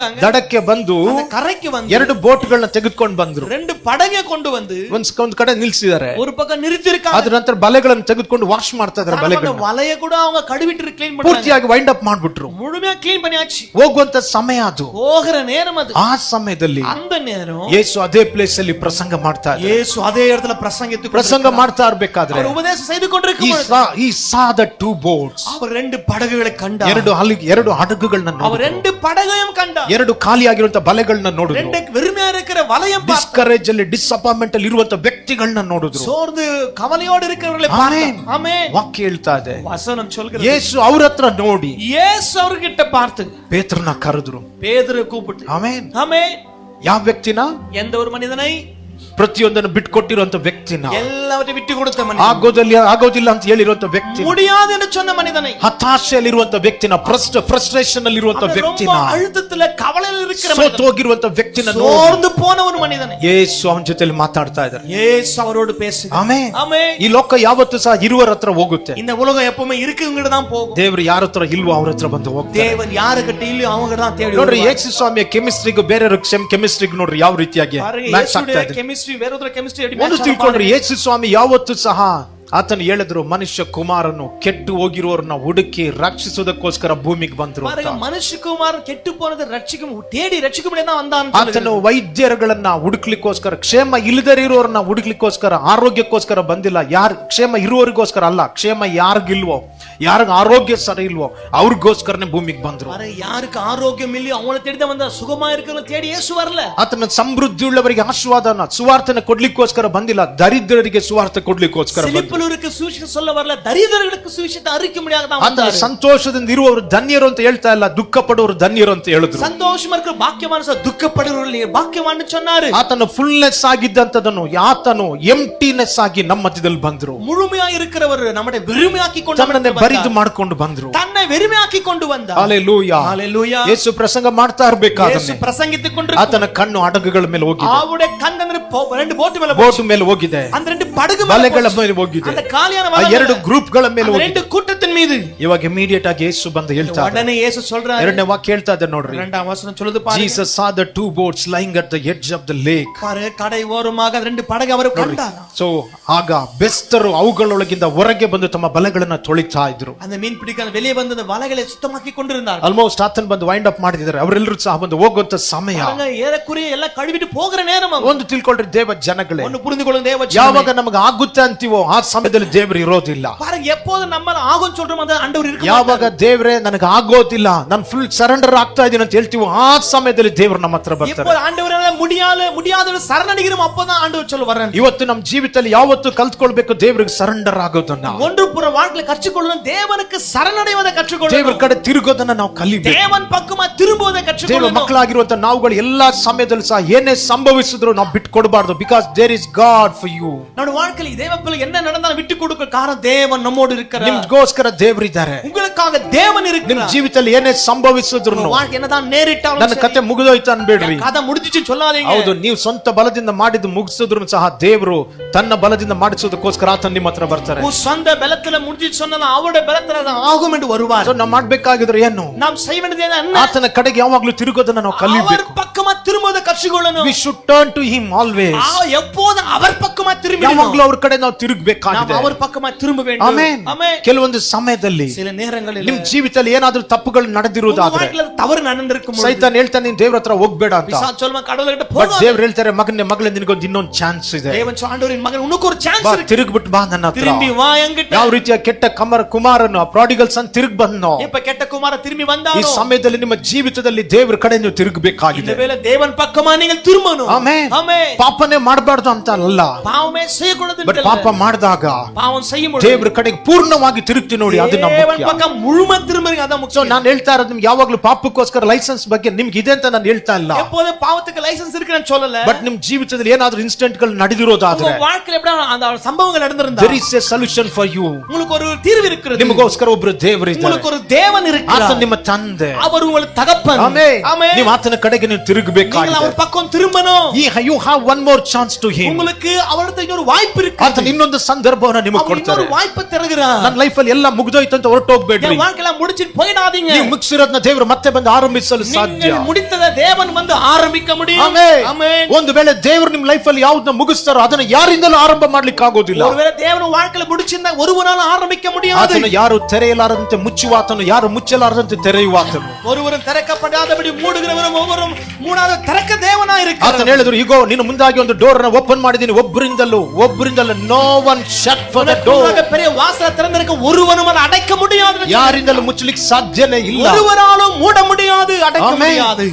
ದಡಕ್ಕೆ ಬಂದು அந்த கரைக்கு வந்து ಎರಡು ಬೋಟ್ಗಳನ್ನ ತೆಗೆದುಕೊಂಡು ಬಂದ್ರು ரெண்டு படகை கொண்டு வந்து ಒಂದ್ ಒಂದ್ ಕಡೆ ನಿಲ್ಸಿದ್ದಾರೆ ஒரு பக்கம் நிறுத்திருக்காங்க ಅದ್ರ ನಂತರ ಬಲೆಗಳನ್ನು ತೆಗೆದುಕೊಂಡು ವಾಶ್ ಮಾಡ್ತಾ ಇದಾರೆ அந்த ಬಲೆಗಳನ್ನ வலைய கூட அவங்க கழுவிட்டு க்ளீன் பண்றாங்க ಪೂರ್ತಿಯಾಗಿ ವೈಂಡ್ ಅಪ್ ಮಾಡ್ಬಿಟ್ರು முழுமையா க்ளீன் பண்ணியாச்சு ಹೋಗುವಂತ ಸಮಯ ಅದು போகிற நேரம் அது ಆ ಸಮಯದಲ್ಲಿ அந்த நேரம் ಯೇಸು ಅದೇ ಪ್ಲೇಸ್ ಅಲ್ಲಿ ಪ್ರಸಂಗ ಮಾಡ್ತಾ ಇದ್ದಾರೆ இயேசு அதே இடத்துல பிரசங்கித்து ಪ್ರಸಂಗ ಮಾಡ್ತಾ ಇರ್ಬೇಕಾದ್ರೆ அவர் உபதேசம் செய்து ಈ கொண்டிருக்கும் பொழுது ಸಾ ಈ ಸಾದ ಟೂ ಬೋಟ್ಸ್ அவர் ரெண்டு படகுகளை கண்டார் ಎರಡು ಹಲಿ ಎರಡು ಹಡಗುಗಳನ್ನ அவர் ನೋಡಿದ್ರು ரெண்டு படகையும் கண்டார் ಎರಡು ಖಾಲಿಯಾಗಿರುವಂತ ಬಲೆಗಳನ್ನ ನೋಡಿದ್ರು ரெண்டு வெறுமையா இருக்கிற வலையம் பார்த்தார். ಡಿಸ್ಕರೇಜ್ ಅಲ್ಲಿ ಡಿಸಪಾಯಿಂಟ್ಮೆಂಟ್ ಅಲ್ಲಿ ಇರುವಂತ ವ್ಯಕ್ತಿಗಳನ್ನ ನೋಡಿದ್ರು சோர்ந்து கவலையோடு இருக்கிறவர்களை ஆமென். பார்த்தார். ஆமென் ವಾಕ್ಯ ಹೇಳ್ತಾ ಇದೆ வசனம் சொல்கிறது ಯೇಸು ಅವ್ರ ಹತ್ರ ನೋಡಿ இயேசு அவர்கிட்ட பார்த்து ಪೇತ್ರನ ಕರೆದ್ರು பேதுரு கூப்பிட்டு ಆಮೇನ್ ஆமென் ಯಾವ ವ್ಯಕ್ತಿನ எந்த ஒரு மனிதனை ಪ್ರತಿಯೊಂದನ್ನು ಬಿಟ್ಕೊಟ್ಟಿರುವಂತ ವ್ಯಕ್ತಿನ எல்லாவற்றையும் விட்டு கொடுத்த மனிதன் ಆಗೋದಲ್ಲಿ ಆಗೋದಿಲ್ಲ ಅಂತ ಹೇಳಿರುವಂತ ವ್ಯಕ್ತಿ முடியாது என்று சொன்ன மனிதனை ಹತಾಶೆಯಲ್ಲಿರುವಂತ ವ್ಯಕ್ತಿನ ಫ್ರಸ್ಟ್ ಫ್ರಸ್ಟ್ರೇಷನ್ ಅಲ್ಲಿರುವಂತ அவன் ரொம்ப ವ್ಯಕ್ತಿನ அழுத்தத்துல கவலையில் இருக்கிற ಸೋತ್ மனிதன் ಹೋಗಿರುವಂತ ವ್ಯಕ್ತಿನ ನೋಡಿ சோர்ந்து போன ஒரு மனிதனை ಯೇಸು ಅವನ ಜೊತೆಲಿ ಮಾತಾಡ್ತಾ ಇದ್ದಾರೆ இயேசு அவரோடு பேசு ಆಮೇನ್ ஆமென் ಈ ಲೋಕ ಯಾವತ್ತೂ ಸಹ ಇರುವರ ಹತ್ರ ಹೋಗುತ್ತೆ இந்த உலகம் எப்பவுமே இருக்குங்கிட்ட தான் போகும் ದೇವ್ರು ಯಾರ ಹತ್ರ ಇಲ್ವೋ ಅವ್ರ ಹತ್ರ ಬಂದು ಹೋಗ್ತಾರೆ தேவன் யாருக்கிட்ட இல்லையோ அவங்க தான் தேடி ನೋಡ್ರಿ வருவார். ಯೇಸು ಸ್ವಾಮಿಯ ಕೆಮಿಸ್ಟ್ರಿಗೂ ಬೇರೆ ಕೆಮಿಸ್ಟ್ರಿಗೂ ನೋಡ್ರಿ ಯಾವ ರೀತಿಯಾಗಿ பாருங்க ಮ್ಯಾಚ್ ಆಗ್ತಾ இயேசுடைய ಇದೆ ಕೆಮಿಸ್ಟ್ರಿ ಬೇರೆದರ ಕೆಮಿಸ್ಟ್ರಿ ಒಂದು ತಿಳ್ಕೊಂಡ್ರಿ ಯೇಸು ಸ್ವಾಮಿ ಯಾವತ್ತು ಸಹ ಆತನು ಹೇಳಿದ್ರು ಮನುಷ್ಯ ಕುಮಾರನು ಕೆಟ್ಟು ಹೋಗಿರೋರ್ನ ಹುಡುಕಿ ರಕ್ಷಿಸೋದಕ್ಕೋಸ್ಕರ ಭೂಮಿಗೆ ಬಂದ್ರು ಅಂತ. பாருங்க மனுஷகுமாரன் கெட்டு போனதை ரட்சிக்கும் தேடி ரட்சிக்கும் தான் வந்தான் ಆತನು ವೈದ್ಯರುಗಳನ್ನ ಹುಡುಕ್ಲಿಕ್ಕೋಸ್ಕರ ಕ್ಷೇಮ ಇಲ್ಲದರಿರೋರ್ನ ಹುಡುಕ್ಲಿಕ್ಕೋಸ್ಕರ ಆರೋಗ್ಯಕ್ಕೋಸ್ಕರ ಬಂದಿಲ್ಲ ಯಾರ್ ಕ್ಷೇಮ ಇರುವವರಿಗೋಸ್ಕರ ಅಲ್ಲ ಕ್ಷೇಮ ಯಾರಿಗಿಲ್ವೋ ಯಾರಿಗ ಆರೋಗ್ಯ ಸರಿ ಇಲ್ವೋ ಅವ್ರಿಗೋಸ್ಕರನೇ ಭೂಮಿಗೆ ಬಂದ್ರು பாருங்க யாருக்கு ஆரோக்கியம் இல்லையோ அவங்கள தேடி தான் வந்தா சுகமா இருக்கிறவங்க தேடி இயேசு வரல ಆತನ ಸಮೃದ್ಧಿ ಉಳ್ಳವರಿಗೆ ಆಶೀರ್ವಾದನ ಸುವಾರ್ತನ ಕೊಡ್ಲಿಕ್ಕೋಸ್ಕರ ಬಂದಿಲ್ಲ ದರಿದ್ರರಿಗೆ ಸುವಾರ್ತೆ ಕೊಡ್ಲಿಕ್ಕೋಸ್ಕರ ಬಂದ್ರು. செழிப்புலருக்கு சுவிசேஷம் சொல்ல வரல தரிதர்களுக்கு சுவிசேஷத்தை அறிக்க முடியாத தான் ಆತನ வந்தாரு. ಸಂತೋಷದಿಂದ ಇರುವವರು ಧನ್ಯರು ಅಂತ ಹೇಳ್ತಾ ಇಲ್ಲ ದುಃಖ ಪಡುವವರು ಧನ್ಯರು ಅಂತ ಹೇಳಿದ್ರು சந்தோஷமா இருக்கிற பாக்கியமான சார் துக்கப்படுகிறவர்கள் பாக்கியவான்னு சொன்னாரு ಆತನ ಫುಲ್ನೆಸ್ ಆಗಿದ್ದಂತದನ್ನು ಆತನು ಎಂಟಿನೆಸ್ ಆಗಿ ನಮ್ಮ ಮಧ್ಯದಲ್ಲಿ ಬಂದ್ರು முழுமையா இருக்கிறவர் நம்முடைய வெறுமையாக்கி கொண்டு ತಮ್ಮನ್ನೇ வந்தார். ಬರಿದು ಮಾಡ್ಕೊಂಡು ಬಂದ್ರು தன்னை வெறுமையாக்கி கொண்டு வந்தார் ಹಾಲೆಲೂಯಾ ஹalleluya ಯೇಸು ಪ್ರಸಂಗ ಮಾಡ್ತಾ ಇರ್ಬೇಕಾದ್ರೆ இயேசு பிரசங்கித்துக் கொண்டு ಆತನ ಕಣ್ಣು ಹಡಗುಗಳ ಮೇಲೆ ಹೋಗಿದೆ அவருடைய கண் அந்த போ- ரெண்டு போட்டு மேல ಬೋಟ್ ಮೇಲೆ ಹೋಗಿದೆ அந்த ரெண்டு படகு மேல ಬಲೆಗಳ போச்சு. ಮೇಲೆ ಹೋಗಿದೆ அந்த காலியான ಆ வலை ಎರಡು மேல, ಗ್ರೂಪ್ ಗಳ ಮೇಲೆ அந்த ಹೋಗಿದೆ ரெண்டு கூட்டத்தின் மீது ಇವಾಗ ಇಮಿಡಿಯೇಟ್ ಆಗಿ ಯೇಸು ಬಂದು ಹೇಳ್ತಾ ಇದ್ದಾರೆ. உடனே இயேசு சொல்றாரு ಎರಡನೇ ವಾಕ್ಯ ಹೇಳ್ತಾ ಇದೆ ನೋಡ್ರಿ இரண்டாம் வசனம் சொல்லுது பாருங்க Jesus saw the two boats lying at the edge of the lake பாரு கடை ஓரமாக அந்த ரெண்டு படகு அவர் கண்டாராம் ಸೊ ಆಗ ಬೆಸ್ತರು ಅವುಗಳೊಳಗಿಂದ ಹೊರಗೆ ಬಂದು ತಮ್ಮ ಬಲೆಗಳನ್ನ ತೊಳಿತಾ ಇದ್ರು அந்த மீன் பிடிக்க வெளியே வந்து அந்த வலைகளை சுத்தமாக்கி கொண்டிருந்தார் ಆಲ್ಮೋಸ್ಟ್ ಆತನ್ ಬಂದು ವೈಂಡ್ ಅಪ್ ಮಾಡಿದ್ದಾರೆ ಅವರೆಲ್ಲರೂ ಸಹ ಬಂದು ಹೋಗುವಂತ ಸಮಯ பாருங்க ஏறக்குறைய எல்லாம் கழுவிட்டு போகிற நேரம் அது. ಒಂದು ತಿಳ್ಕೊಳ್ರಿ ದೇವ ಜನಗಳೇ ஒண்ணு புரிந்து கொள்ளுங்க தேவ ஜனமே. ಯಾವಾಗ ನಮಗೆ ಆಗುತ್ತೆ ಅಂತೀವೋ ಆ ಸಮಯದಲ್ಲಿ ದೇವರು ಇರೋದಿಲ್ಲ பாருங்க எப்போது நம்ம ஆகும் சொல்றோம் அந்த ஆண்டவர் இருக்க ಯಾವಾಗ ದೇವ್ರೆ ನನಗೆ ಆಗೋದಿಲ್ಲ ನಾನು ಫುಲ್ ಸರೆಂಡರ್ ಆಗ್ತಾ ಇದೀನಿ ಅಂತ ಹೇಳ್ತೀವೋ ಆ ಸಮಯದಲ್ಲಿ ದೇವರು ನಮ್ಮ ಹತ್ರ ಬರ್ತಾರೆ எப்போது ஆண்டவரால முடியாத முடியாத சரணடைகிறோம் அப்பதான் ஆண்டவர் சொல்ல வரேன் ಇವತ್ತು ನಮ್ಮ ಜೀವಿತದಲ್ಲಿ ಯಾವತ್ತು ಕಲ್ತ್ಕೊಳ್ಬೇಕು ದೇವ್ರಿಗೆ ಸರೆಂಡರ್ ಆಗೋದನ್ನ ஒன்று புற வாழ்க்கையில கற்றுக்கொள்ளணும் தேவனுக்கு சரணடைவதை ದೇವ್ರ கற்றுக்கொள்ளணும் ಕಡೆ ತಿರುಗೋದನ್ನ ನಾವು ಕಲಿಬೇಕು தேவன் பக்கமா திரும்புவதை ದೇವ கற்றுக்கொள்ளணும் ಮಕ್ಕಳಾಗಿರುವಂತ ನಾವುಗಳು ಎಲ್ಲಾ ಸಮಯದಲ್ಲಿ ಸಹ ಏನೇ ಸಂಭವಿಸಿದ್ರು ನಾವು ಬಿಟ್ಟು ಕೊಡಬಾರ್ದು because there is God for you நம்முடைய வாழ்க்கையில் தேவ பிள்ளை என்ன நடந்தாலும் விட்டு கொடுக்க காரணம் தேவன் நம்மோடு இருக்கிறார் ನಿಮ್ಗೋಸ್ಕರ ದೇವ್ರಿದ್ದಾರೆ உங்களுக்காக தேவன் ನಿಮ್ இருக்கிறார் ಜೀವಿತದಲ್ಲಿ ಏನೇ ಸಂಭವಿಸಿದ್ರು உங்க வாழ்க்கை என்னதான் நேரிட்டாலும் ನನ್ನ சரி, ಕತೆ ಮುಗಿದೋಯ್ತು ಅನ್ಬೇಡ್ರಿ கதை முடிஞ்சிச்சு சொல்லாதீங்க ಹೌದು ನೀವು ಸ್ವಂತ ಬಲದಿಂದ ಮಾಡಿದ್ದು ಮುಗಿಸಿದ್ರು ಸಹ ದೇವರು ತನ್ನ ಬಲದಿಂದ ಮಾಡಿಸೋದಕ್ಕೋಸ್ಕರ ಆತನ ನಿಮ್ಮ ಹತ್ರ ಬರ್ತಾರೆ உன் சொந்த பலத்துல முடிஞ்சு சொன்னாலும் அவருடைய பலத்துல அது ஆகும் என்று வருவார் So ನಾವು ಮಾಡ್ಬೇಕಾಗಿದ್ರೆ ಏನು நாம் செய்ய வேண்டியது என்ன ಆತನ ಕಡೆಗೆ ಯಾವಾಗ್ಲೂ ತಿರುಗೋದನ್ನ ನಾವು அவர் ಕಲಿಬೇಕು பக்கமா திரும்புவதை கற்றுக்கொள்ளணும் we should turn to him always ஆ, எப்போதும் அவர் பக்கமா திரும்பி ಯಾವಾಗ್ಲೂ ಅವ್ರ ಕಡೆ ನಾವು நாம் ತಿರುಗಬೇಕಾಗಿದೆ அவர் பக்கமா திரும்ப வேண்டும் ಆಮೇನ್ ஆமென். ಕೆಲವೊಂದು ಸಮಯದಲ್ಲಿ சில நேரங்களில் ನಿಮ್ ಜೀವಿತದಲ್ಲಿ ಏನಾದ್ರೂ ತಪ್ಪುಗಳು உங்க ನಡೆದಿರುವುದಾದ್ರೆ வாழ்க்கையில தவறு நடந்திருக்கும் பொழுது, ಸೈತಾನ್ ಹೇಳ್ತಾನೆ ನೀನ್ ದೇವ್ರ ಹತ್ರ ಹೋಗ್ಬೇಡ ಅಂತ பிசாசு சொல்லுவான், கடவுள்கிட்ட ಬಟ್ போகாத. ದೇವ್ರು ಹೇಳ್ತಾರೆ ಮಗನೇ ಮಗಳೇ ನಿನಗೊಂದು ಇನ್ನೊಂದು ಚಾನ್ಸ್ ಇದೆ தேவன் ஆண்டவரின் மகன் உனக்கு ஒரு சான்ஸ் ಬಾ இருக்கு ತಿರುಗ್ಬಿಟ್ಟು ಬಾ ನನ್ನ ಹತ್ರ திரும்பி வா என்கிட்ட ಯಾವ ರೀತಿಯ ಕೆಟ್ಟ ಕಮರ ಕುಮಾರನು ಪ್ರಾಡಿಗಲ್ಸ್ ಅಂತ ತಿರುಗ್ ಬಂದ್ನೋ இப்ப கெட்ட குமார திரும்பி ಈ வந்தாலும் ಸಮಯದಲ್ಲಿ ನಿಮ್ಮ ಜೀವಿತದಲ್ಲಿ ದೇವ್ರ ಕಡೆ ನೀವು இந்த ತಿರುಗಬೇಕಾಗಿದೆ வேளை தேவன் பக்கமா நீங்கள் திரும்பணும் ಆಮೇನ್ ஆமென். ಪಾಪನೇ ಮಾಡಬಾರ್ದು ಅಂತ ಅಲ್ಲ பாவமே செய்யக்கூடாது ಬಟ್ ಪಾಪ ಮಾಡಿದಾಗ பாவம் செய்யும் பொழுது ದೇವ್ರ ಕಡೆಗೆ ಪೂರ್ಣವಾಗಿ ತಿರುಗ್ತಿ ನೋಡಿ ಅದು ನಮ್ಮ தேவன் ಮುಖ್ಯ பக்கம் முழுமை திரும்புறீங்க அதான் ಸೊ முக்கியம் ನಾನು ಹೇಳ್ತಾ ಇರೋದು ನಿಮ್ಗೆ ಯಾವಾಗ್ಲೂ ಪಾಪಕ್ಕೋಸ್ಕರ ಲೈಸೆನ್ಸ್ ಬಗ್ಗೆ ನಿಮ್ಗೆ ಇದೆ ಅಂತ ನಾನು ಹೇಳ್ತಾ ಇಲ್ಲ எப்போது பாவத்துக்கு லைசென்ஸ் இருக்குன்னு சொல்லல ಬಟ್ ನಿಮ್ ಜೀವಿತದಲ್ಲಿ ಏನಾದ್ರೂ ಇನ್ಸಿಡೆಂಟ್ ಗಳು ನಡೆದಿರೋದಾದ್ರೆ உங்க வாழ்க்கையில எப்படி அந்த சம்பவங்கள் நடந்திருந்தா there is a solution for you உங்களுக்கு ஒரு தீர்வு இருக்கிறது ನಿಮಗೋಸ್ಕರ ಒಬ್ರು ದೇವರಿದ್ದಾರೆ உங்களுக்கு ஒரு தேவன் ಆತ இருக்கிறார் ನಿಮ್ಮ ತಂದೆ அவர் உங்களுக்கு தகப்பன் ಆಮೇನ್ ஆமென். ನೀವು ಆತನ ಕಡೆಗೆ ನೀವು நீங்கள் அவர் பக்கம் திரும்பணும் you have one more chance to him உங்களுக்கு ಅವರತ್ರ ಇನ್ನೊಂದು ವಾಯ್ಪ್ ಇರುತ್ತೆ ಆತನ ಇನ್ನೊಂದು ಸಂದರ್ಭವನ್ನು ನಿಮಗೆ ಕೊಡ್ತಾರೆ ಇನ್ನೊಂದು ವಾಯ್ಪ್ ತೆರಗಿರಾರ ನನ್ನ ಲೈಫ್ ಅಲ್ಲಿ ಎಲ್ಲ ಮುಗಿದೋಯ್ತು ಅಂತ ಹೊರಟು ಹೋಗಬೇಡ್ರಿ ನೀವು ವಾಕ್ಯಲ ಮುಡಿಚಿನ ಹೋಯಿನಾದೀங்க ನೀವು ಮುಗಿಸಿರೋದನ್ನ ದೇವರು ಮತ್ತೆ ಬಂದು ಆರಂಭಿಸಲು ಸಾಧ್ಯ ನೀವು ಮುಡಿತದ ದೇವನ್ ಬಂದು ಆರಂಭಿಕ ಮುಡಿ ಆಮೆನ್ ಒಂದು ವೇಳೆ ದೇವರು ನಿಮ್ಮ ಲೈಫ್ ಅಲ್ಲಿ ಯಾವುದನ್ನ ಮುಗಿಸ್ತಾರೋ ಅದನ್ನ ಯಾರಿಂದಲೂ ಆರಂಭ ಮಾಡ್ಲಿಕ್ಕೆ ಆಗೋದಿಲ್ಲ ಒಂದು ವೇಳೆ ದೇವನ ವಾಕ್ಯಲ ಮುಡಿಚಿನ ஒருவரால் ஆரம்பிக்க முடியாது அதனை யாரு திரையலாரதத்தை முச்சுவாத்தனும் யாரு முச்சலாரதத்தை திரையுவாத்தனும் ஒருவரும் திறக்கப்படாதபடி மூடுகிறவரும் ஒவ்வொரு மூணாவது திறக்க தேவனா இருக்கு ಆತನು ಹೇಳಿದ್ರು ಈಗೋ ನೀನು ಮುಂದಾಗಿ ಒಂದು ಡೋರ್ ಅನ್ನ ಓಪನ್ ಮಾಡಿದೀನಿ ಒಬ್ಬರಿಂದಲೂ ಒಬ್ಬರಿಂದಲೂ no one shut for the door பெரிய வாசல திறந்திருக்க ஒருவனும் அதை அடைக்க முடியாது ಯಾರಿಂದಲೂ ಮುಚ್ಚಲಿಕ್ಕೆ ಸಾಧ್ಯನೇ ಇಲ್ಲ ஒருவராலும் மூட முடியாது அடைக்க ஆமென். முடியாது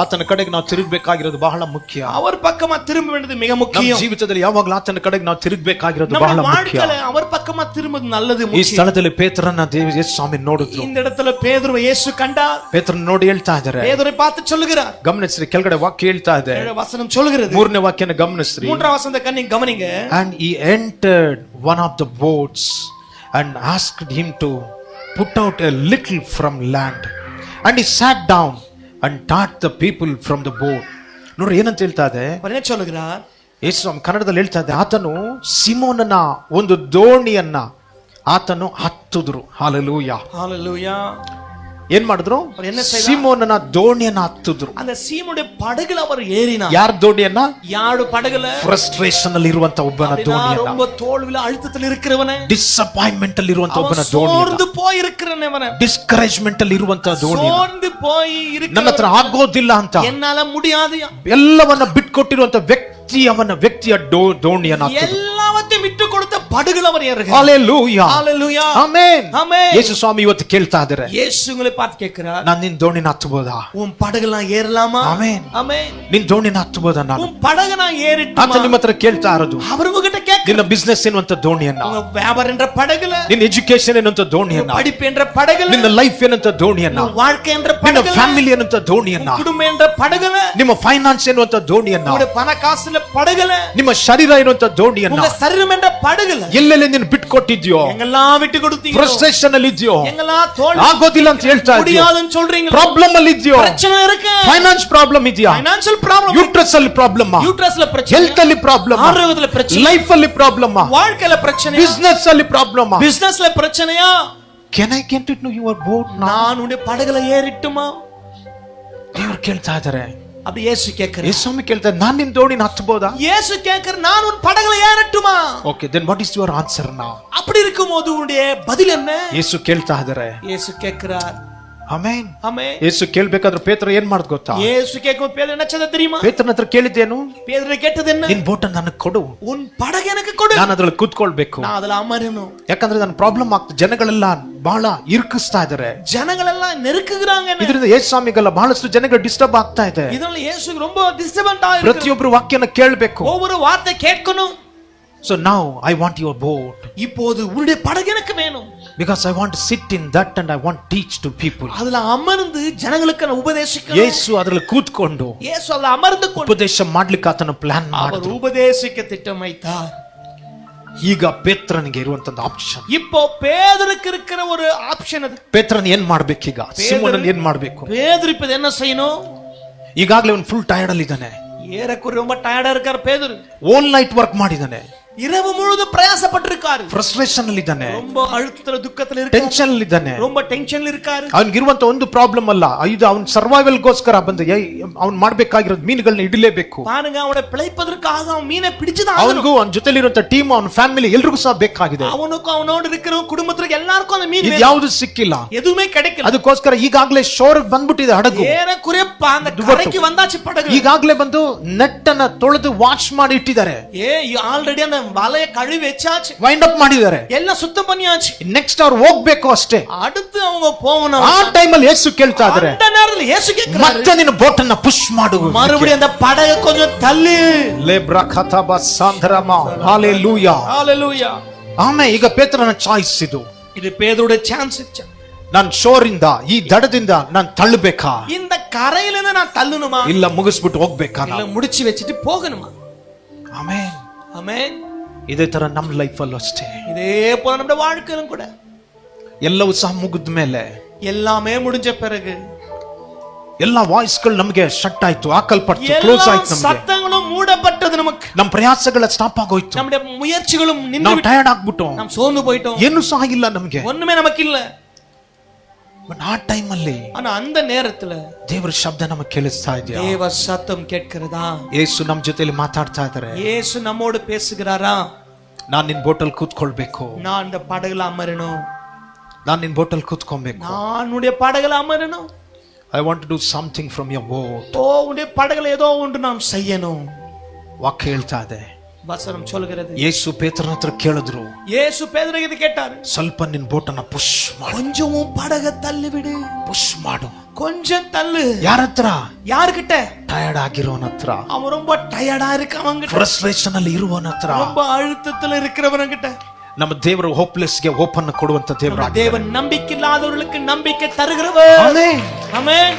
ಆತನ ಕಡೆಗೆ ನಾವು ತಿರುಗಬೇಕಾಗಿರೋದು ಬಹಳ ಮುಖ್ಯ அவர் பக்கமா திரும்ப வேண்டியது மிக ನಮ್ಮ முக்கியம் ಜೀವಿತದಲ್ಲಿ ಯಾವಾಗಲೂ ಆತನ ಕಡೆಗೆ ನಾವು ತಿರುಗಬೇಕಾಗಿರೋದು நம்ம ಬಹಳ ಮುಖ್ಯ வாழ்க்கையில அவர் பக்கமா திரும்புவது நல்லது ಈ முக்கியம் ಸ್ಥಳದಲ್ಲಿ ಪೇತ್ರನ ದೇವ ಯೇಸು ಸ್ವಾಮಿ ನೋಡಿದ್ರು இந்த இடத்துல பேதுருவை இயேசு கண்டார் ಪೇತ್ರನ ನೋಡಿ ಹೇಳ್ತಾ ಇದ್ದಾರೆ பேதுரை பார்த்து சொல்லுகிறார் ಗಮನಿಸ್ರಿ ಕೆಳಗಡೆ ವಾಕ್ಯ ಹೇಳ್ತಾ ಇದೆ ஏழு வசனம் சொல்லுகிறது ಮೂರನೇ ವಾಕ್ಯನ ಗಮನಿಸ್ರಿ மூன்றாம் வசந்த கண்ணி கவனிங்க and he entered one of the boats and asked him to put out a little from land and he sat down and taught the people from the boat ನೋಡ್ರಿ ಏನಂತ ಹೇಳ್ತಾ ಇದೆ? ಯೇಸು ಕನ್ನಡದಲ್ಲಿ ಹೇಳ್ತಾ ಇದ್ದೆ ಆತನು ಸಿಮೋನನ ಒಂದು ದೋಣಿಯನ್ನ ಆತನು ಹತ್ತಿದ್ರು. ಹಾಲಲೂಯ. ಹಾಲಲೂಯ. ಏನ್ ಮಾಡಿದ್ರು ಅವ್ರು என்ன செய்தார்? ಸಿಮೋನನ ದೋಣಿಯನ್ನ ಹತ್ತಿದ್ರು அந்த சீமுடைய படகுல அவர் ஏறினார் ಯಾರ ದೋಣಿಯನ್ನ யாரு படகுல ಫ್ರಸ್ಟ್ರೇಷನ್ ಅಲ್ಲಿ ಇರುವಂತ ಒಬ್ಬನ அப்படின்னா ದೋಣಿಯನ್ನ ரொம்ப தோல்வில அழுத்தத்தில் இருக்கிறவன ಡಿಸಪಾಯಿಂಟ್ಮೆಂಟ್ ಅಲ್ಲಿ ಇರುವಂತ ಒಬ್ಬನ அவன் ದೋಣಿಯನ್ನ சோர்ந்து போய் இருக்கிறவன ಡಿಸ್ಕರೇಜ್ಮೆಂಟ್ ಅಲ್ಲಿ ಇರುವಂತ ದೋಣಿ சோர்ந்து போய் ನನ್ನ இருக்கிற ಹತ್ರ ಆಗೋದಿಲ್ಲ ಅಂತ என்னால முடியாது ಎಲ್ಲವನ್ನ ಬಿಟ್ಕೊಟ್ಟಿರುವಂತ ವ್ಯಕ್ತಿ ಅವನ ವ್ಯಕ್ತಿಯ ಡೋ ದೋಣಿಯನ್ನ எல்லாவற்றையும் விட்டு கொடுத்த படகுல அவர் ஏறுகிறார் ಹಾಲೆಲೂಯಾ ஹalleluya ಆಮೆನ್ ஆமென் ಯೇಸು ಸ್ವಾಮಿ ಇವತ್ತು ಕೇಳ್ತಾ ಇದ್ದಾರೆ இயேசு உங்களை பார்த்து கேட்கிறார் ನಾನ್ ನಿನ್ ದೋಣಿನ ಹತ್ತಬೋದಾ உன் படகுலாம் ஏறலாமா ಆಮೆನ್ ஆமென் ನಿನ್ ದೋಣಿನ ಹತ್ತಬೋದಾ ನಾನು உன் படகு நான் ಆತ ஏறிட்டுமா ನಿಮ್ಮ ಹತ್ರ ಕೇಳ್ತಾ ಇರೋದು அவர் உங்ககிட்ட கேட்க ನಿನ್ನ ಬಿಸ್ನೆಸ್ ಎನ್ನುವಂತ ದೋಣಿಯನ್ನ உங்க வியாபாரம் என்ற படகுல ನಿನ್ನ ಎಜುಕೇಶನ್ ಎನ್ನುವಂತ ದೋಣಿಯನ್ನ படிப்பு என்ற படகுல ನಿನ್ನ ಲೈಫ್ ಏನಂತ ದೋಣಿಯನ್ನ உன் வாழ்க்கை என்ற ನಿನ್ನ படகுல ಫ್ಯಾಮಿಲಿ ಏನಂತ ದೋಣಿಯನ್ನ உன் குடும்பம் என்ற படகுல ನಿಮ್ಮ ಫೈನಾನ್ಸ್ ಎನ್ನುವಂತ ದೋಣಿಯನ್ನ உங்களுடைய பண காசுல படகுல ನಿಮ್ಮ ಶರೀರ ಎನ್ನುವಂತ ದೋಣಿಯನ್ನ உங்க சரீரம் என்ற படகுல ಎಲ್ಲೆಲ್ಲಿ ನೀನು ಬಿಟ್ಕೊಟ್ಟಿದ್ಯೋ எங்கெல்லாம் விட்டு கொடுத்தீங்க ಫ್ರಸ್ಟ್ರೇಷನ್ ಅಲ್ಲಿ ಇದೆಯೋ எங்கெல்லாம் தோல் ಆಗೋದಿಲ್ಲ ಅಂತ ಹೇಳ್ತಾ ಇದೆಯೋ முடியாதுன்னு சொல்றீங்க ಪ್ರಾಬ್ಲಮ್ ಅಲ್ಲಿ ಇದೆಯೋ பிரச்சனை இருக்கு ಫೈನಾನ್ಸ್ ಪ್ರಾಬ್ಲಮ್ ಇದೆಯಾ ஃபைனான்சியல் ப்ராப்ளம் ಯೂಟ್ರಸ್ ಅಲ್ಲಿ ಪ್ರಾಬ್ಲಮ್ யூட்ரஸ்ல பிரச்சனை ಹೆಲ್ತ್ ಅಲ್ಲಿ ಪ್ರಾಬ್ಲಮ್ ஆரோக்கியத்துல பிரச்சனை ಲೈಫ್ ಅಲ್ಲಿ ಪ್ರಾಬ್ಲಮ್ வாழ்க்கையில பிரச்சனை ಬಿಸ್ನೆಸ್ ಅಲ್ಲಿ ಪ್ರಾಬ್ಲಮ್ பிசினஸ்ல பிரச்சனையா can I get it your boat நான் உடைய படகுல ஏறிட்டுமா ದೇವ್ರು ಕೇಳ್ತಾ ಇದಾರೆ அப்படி இயேசு கேக்குறாரு ಯೇಸು ಕೇಳ್ತಾರೆ ನಾನ್ ನಿನ್ ದೋಣಿನ ಹತ್ಬೋದಾ இயேசு கேக்குற நான் உன் படகுல ஏறட்டுமா okay then what is your answer ನಾ அப்படி இருக்கும்போது உன்னுடைய பதில் என்ன ಯೇಸು ಕೇಳ್ತಾ ಇದಾರೆ இயேசு கேக்குறார் ಆಮೇನ್ ஆமே ಯೇಸು ಕೇಳ್ಬೇಕಾದ್ರೆ ಪೇತ್ರ ಏನ್ ಮಾಡ್ದ ಗೊತ್ತಾ இயேசு கேட்கும் பேதர் என்ன செய்த தெரியுமா ಪೇತ್ರನ ಹತ್ರ ಕೇಳಿದ್ದೇನು பேதர் கேட்டது என்ன ನಿನ್ ಬೋಟ್ ನನಗ್ ಕೊಡು உன் படகு எனக்கு கொடு ನಾನು ಅದ್ರಲ್ಲಿ ಕೂತ್ಕೊಳ್ಬೇಕು நான் அதுல அமரணும் ಯಾಕಂದ್ರೆ ನನ್ನ ಪ್ರಾಬ್ಲಮ್ ಆಗ್ತದೆ ಜನಗಳೆಲ್ಲ ಬಹಳ ಇರುಕಿಸ್ತಾ ಇದಾರೆ ஜனங்கள் எல்லாம் நெருக்குகிறாங்க என்ன. ಇದರಿಂದ ಯೇಸು ಸ್ವಾಮಿಗೆಲ್ಲ ಬಹಳಷ್ಟು ಜನಗಳು ಡಿಸ್ಟರ್ಬ್ ಆಗ್ತಾ ಇದೆ இதனால இயேசுக்கு ரொம்ப டிஸ்டர்பன்டா இருக்கு ಪ್ರತಿಯೊಬ್ರು ವಾಕ್ಯನ ಕೇಳ್ಬೇಕು ஒவ்வொரு வார்த்தை கேட்கணும் ಸೊ ನಾವು ಐ ವಾಂಟ್ ಯುವರ್ ಬೋಟ್ இப்போது உன்னுடைய படகு எனக்கு வேணும் because I want sit in that and I want teach to people அதுல அமர்ந்து ஜனங்களுக்கு நான் உபதேசிக்கணும் ಯೇಸು ಅದ್ರಲ್ಲಿ ಕೂತ್ಕೊಂಡು இயேசு அதுல அமர்ந்து கொண்டு ಉಪದೇಶ ಮಾಡ್ಲಿಕ್ಕೆ ಆತನ ಪ್ಲಾನ್ அவர் ಮಾಡಿದ್ರು உபதேசிக்க திட்டம் வைத்தார் ಈಗ ಪೇತ್ರನಿಗೆ ಇರುವಂತದ್ದು ಆಪ್ಷನ್ இப்போ பேதருக்கு இருக்கிற ஒரு ஆப்ஷன் அது ಪೇತ್ರನ್ ಏನ್ ಮಾಡ್ಬೇಕೀಗ ಸಿಮೋನನ್ ಏನ್ ಮಾಡ್ಬೇಕು பேதர் இப்ப என்ன செய்யணும் ಈಗಾಗ್ಲೇ ಅವ್ನು ಫುಲ್ ಟಯರ್ಡ್ ಅಲ್ಲಿ ಇದ್ದಾನೆ ஏறக்குறை ரொம்ப டயர்டா இருக்காரு பேதர் ಓಲ್ ನೈಟ್ ವರ್ಕ್ ಮಾಡಿದ್ದಾನೆ இரவு முழுதும் பிரயாசப்பட்டிருக்காரு ಫ್ರಸ್ಟ್ರೇಷನ್ ಅಲ್ಲಿ ಇದ್ದಾನೆ ரொம்ப அழுத்தத்துல துக்கத்துல இருக்காரு ಟೆನ್ಷನ್ ಅಲ್ಲಿ ಇದ್ದಾನೆ ரொம்ப டென்ஷன்ல இருக்காரு ಅವನಿಗಿರುವಂತ ಒಂದು ಪ್ರಾಬ್ಲಮ್ ಅಲ್ಲ ಇದು ಅವ್ನ ಸರ್ವೈವಲ್ಗೋಸ್ಕರ ಬಂದ ಅವ್ನ್ ಮಾಡ್ಬೇಕಾಗಿರೋದು ಮೀನುಗಳನ್ನ ಹಿಡಿಲೇಬೇಕು பாருங்க அவனை பிழைப்பதற்காக அவன் மீனை பிடிச்சுதான் ஆகணும். ಅವನಿಗೂ ಅವನ ಜೊತೆಲಿರುವಂತ ಟೀಮ್ ಅವನ ಫ್ಯಾಮಿಲಿ ಎಲ್ರಿಗೂ ಸಹ ಬೇಕಾಗಿದೆ அவனுக்கும் அவனோடு இருக்கிற குடும்பத்திற்கு எல்லாருக்கும் அந்த மீன் ಇದು வேணும். ಯಾವುದು ಸಿಕ್ಕಿಲ್ಲ எதுவுமே கிடைக்கல ಅದಕ್ಕೋಸ್ಕರ ಈಗಾಗ್ಲೇ ಶೋರ್ ಬಂದ್ಬಿಟ್ಟಿದೆ ಹಡಗು ஏறக்குறைய ப- அந்த ದುಬಟ್ಟು. கரைக்கு வந்தாச்சு படகு ಈಗಾಗ್ಲೇ ಬಂದು ನೆಟ್ ಅನ್ನ ತೊಳೆದು ವಾಶ್ ಮಾಡಿ ಇಟ್ಟಿದ್ದಾರೆ ஏ ஆல்ரெடி அந்த வலைய கழுவி வச்சாச்சு ವೈಂಡ್ ಅಪ್ ಮಾಡಿದ್ದಾರೆ எல்லாம் சுத்தம் பண்ணியாச்சு ನೆಕ್ಸ್ಟ್ ಅವ್ರು ಹೋಗ್ಬೇಕು ಅಷ್ಟೇ அடுத்து அவங்க போகணும் ಆ ಟೈಮಲ್ಲಿ ಯೇಸು ಕೇಳ್ತಾ ಇದಾರೆ அந்த நேரத்துல இயேசு கேக்குறாரு ಮತ್ತೆ ನಿನ್ನ ಬೋಟ್ ಅನ್ನ ಪುಷ್ ಮಾಡು மறுபடியும் அந்த படகை கொஞ்சம் தள்ளு ಲೇಬ್ರಾ ಖತಾಬ ಸಾಂದ್ರಮ ಹಾಲೆಲೂಯಾ ஹalleluya ಆಮೆ ಈಗ ಪೇತ್ರನ ಚಾಯ್ಸ್ ಇದು இது பேதோட சான்ஸ் ನಾನ್ ಶೋರಿಂದ ಈ ದಡದಿಂದ ನಾನ್ ತಳ್ಳಬೇಕಾ இந்த கரையில இருந்து நான் தள்ளணுமா ಇಲ್ಲ ಮುಗಿಸ್ಬಿಟ್ಟು ಹೋಗ್ಬೇಕಾ இல்ல முடிச்சு வச்சுட்டு போகணுமா ಆಮೇನ್ ஆமென் ಇದೇ ತರ ನಮ್ ಲೈಫ್ ಅಲ್ಲೂ ಅಷ್ಟೇ இதே போல நம்ம வாழ்க்கையிலும் கூட ಎಲ್ಲವೂ ಸಹ ಮುಗಿದ ಮೇಲೆ எல்லாமே முடிஞ்ச பிறகு ಎಲ್ಲಾ ವಾಯ್ಸ್ಗಳು ನಮಗೆ ಶಟ್ ಆಯ್ತು ಹಾಕಲ್ಪಡ್ತು ಕ್ಲೋಸ್ எல்லா ಆಯ್ತು ನಮ್ಗೆ சத்தங்களும் மூடப்பட்டது நமக்கு ನಮ್ ಪ್ರಯಾಸಗಳ ಸ್ಟಾಪ್ ಆಗೋಯ್ತು நம்முடைய முயற்சிகளும் நின்று ನಾವು ಟಯರ್ಡ್ ಆಗ್ಬಿಟ್ಟು நாம் சோர்ந்து போயிட்டோம் ಏನು ಸಹ ಇಲ್ಲ ನಮ್ಗೆ ஒண்ணுமே நமக்கு இல்ல ಬಟ್ ಆ ಟೈಮ್ ಅಲ್ಲಿ ஆனா அந்த நேரத்துல ದೇವರ ಶಬ್ದ ನಮಗೆ ಕೇಳಿಸ್ತಾ ಇದೆಯಾ தேவ சத்தம் கேட்கிறதா ಯೇಸು ನಮ್ ಜೊತೆಲಿ ಮಾತಾಡ್ತಾ ಇದಾರೆ இயேசு நம்மோடு பேசுகிறாரா ನಾನ್ ನಿನ್ ಬೋಟಲ್ ಕೂತ್ಕೊಳ್ಬೇಕು நான் இந்த படகுல அமரணும் ನಾನ್ ನಿನ್ ಬೋಟಲ್ ಕೂತ್ಕೊಬೇಕು நான் உன்னுடைய படகுல அமரணும் I want to do something from your boat ஓ உன்னுடைய படகுல ஏதோ ஒன்று நாம் செய்யணும் ವಾಕ್ಯ ಹೇಳ್ತಾ ಇದೆ வசனம் சொல்கிறது ಯೇಸು ಪೇತ್ರನ ಹತ್ರ ಕೇಳಿದ್ರು இயேசு பேதுரு இது கேட்டாரு ಸ್ವಲ್ಪ ನಿನ್ ಬೋಟನ್ನ ಪುಷ್ ಮಾಡು கொஞ்சம் உன் படக தள்ளி விடு ಪುಷ್ ಮಾಡು கொஞ்சம் தள்ளு ಯಾರ ಹತ್ರ யாருகிட்ட ಟಯರ್ಡ್ ಆಗಿರೋನ ಹತ್ರ அவன் ரொம்ப டயர்டா இருக்கு அவங்க ಫ್ರಸ್ಟ್ರೇಷನ್ ಅಲ್ಲಿ ಇರುವವನ ಹತ್ರ ரொம்ப அழுத்தத்துல இருக்கிறவனகிட்ட ನಮ್ಮ ದೇವರು ಹೋಪ್ಲೆಸ್ ಗೆ ಓಪನ್ ಕೊಡುವಂತ ದೇವರ தேவன் நம்பிக்கை இல்லாதவர்களுக்கு நம்பிக்கை தருகிறவர் ஆமென்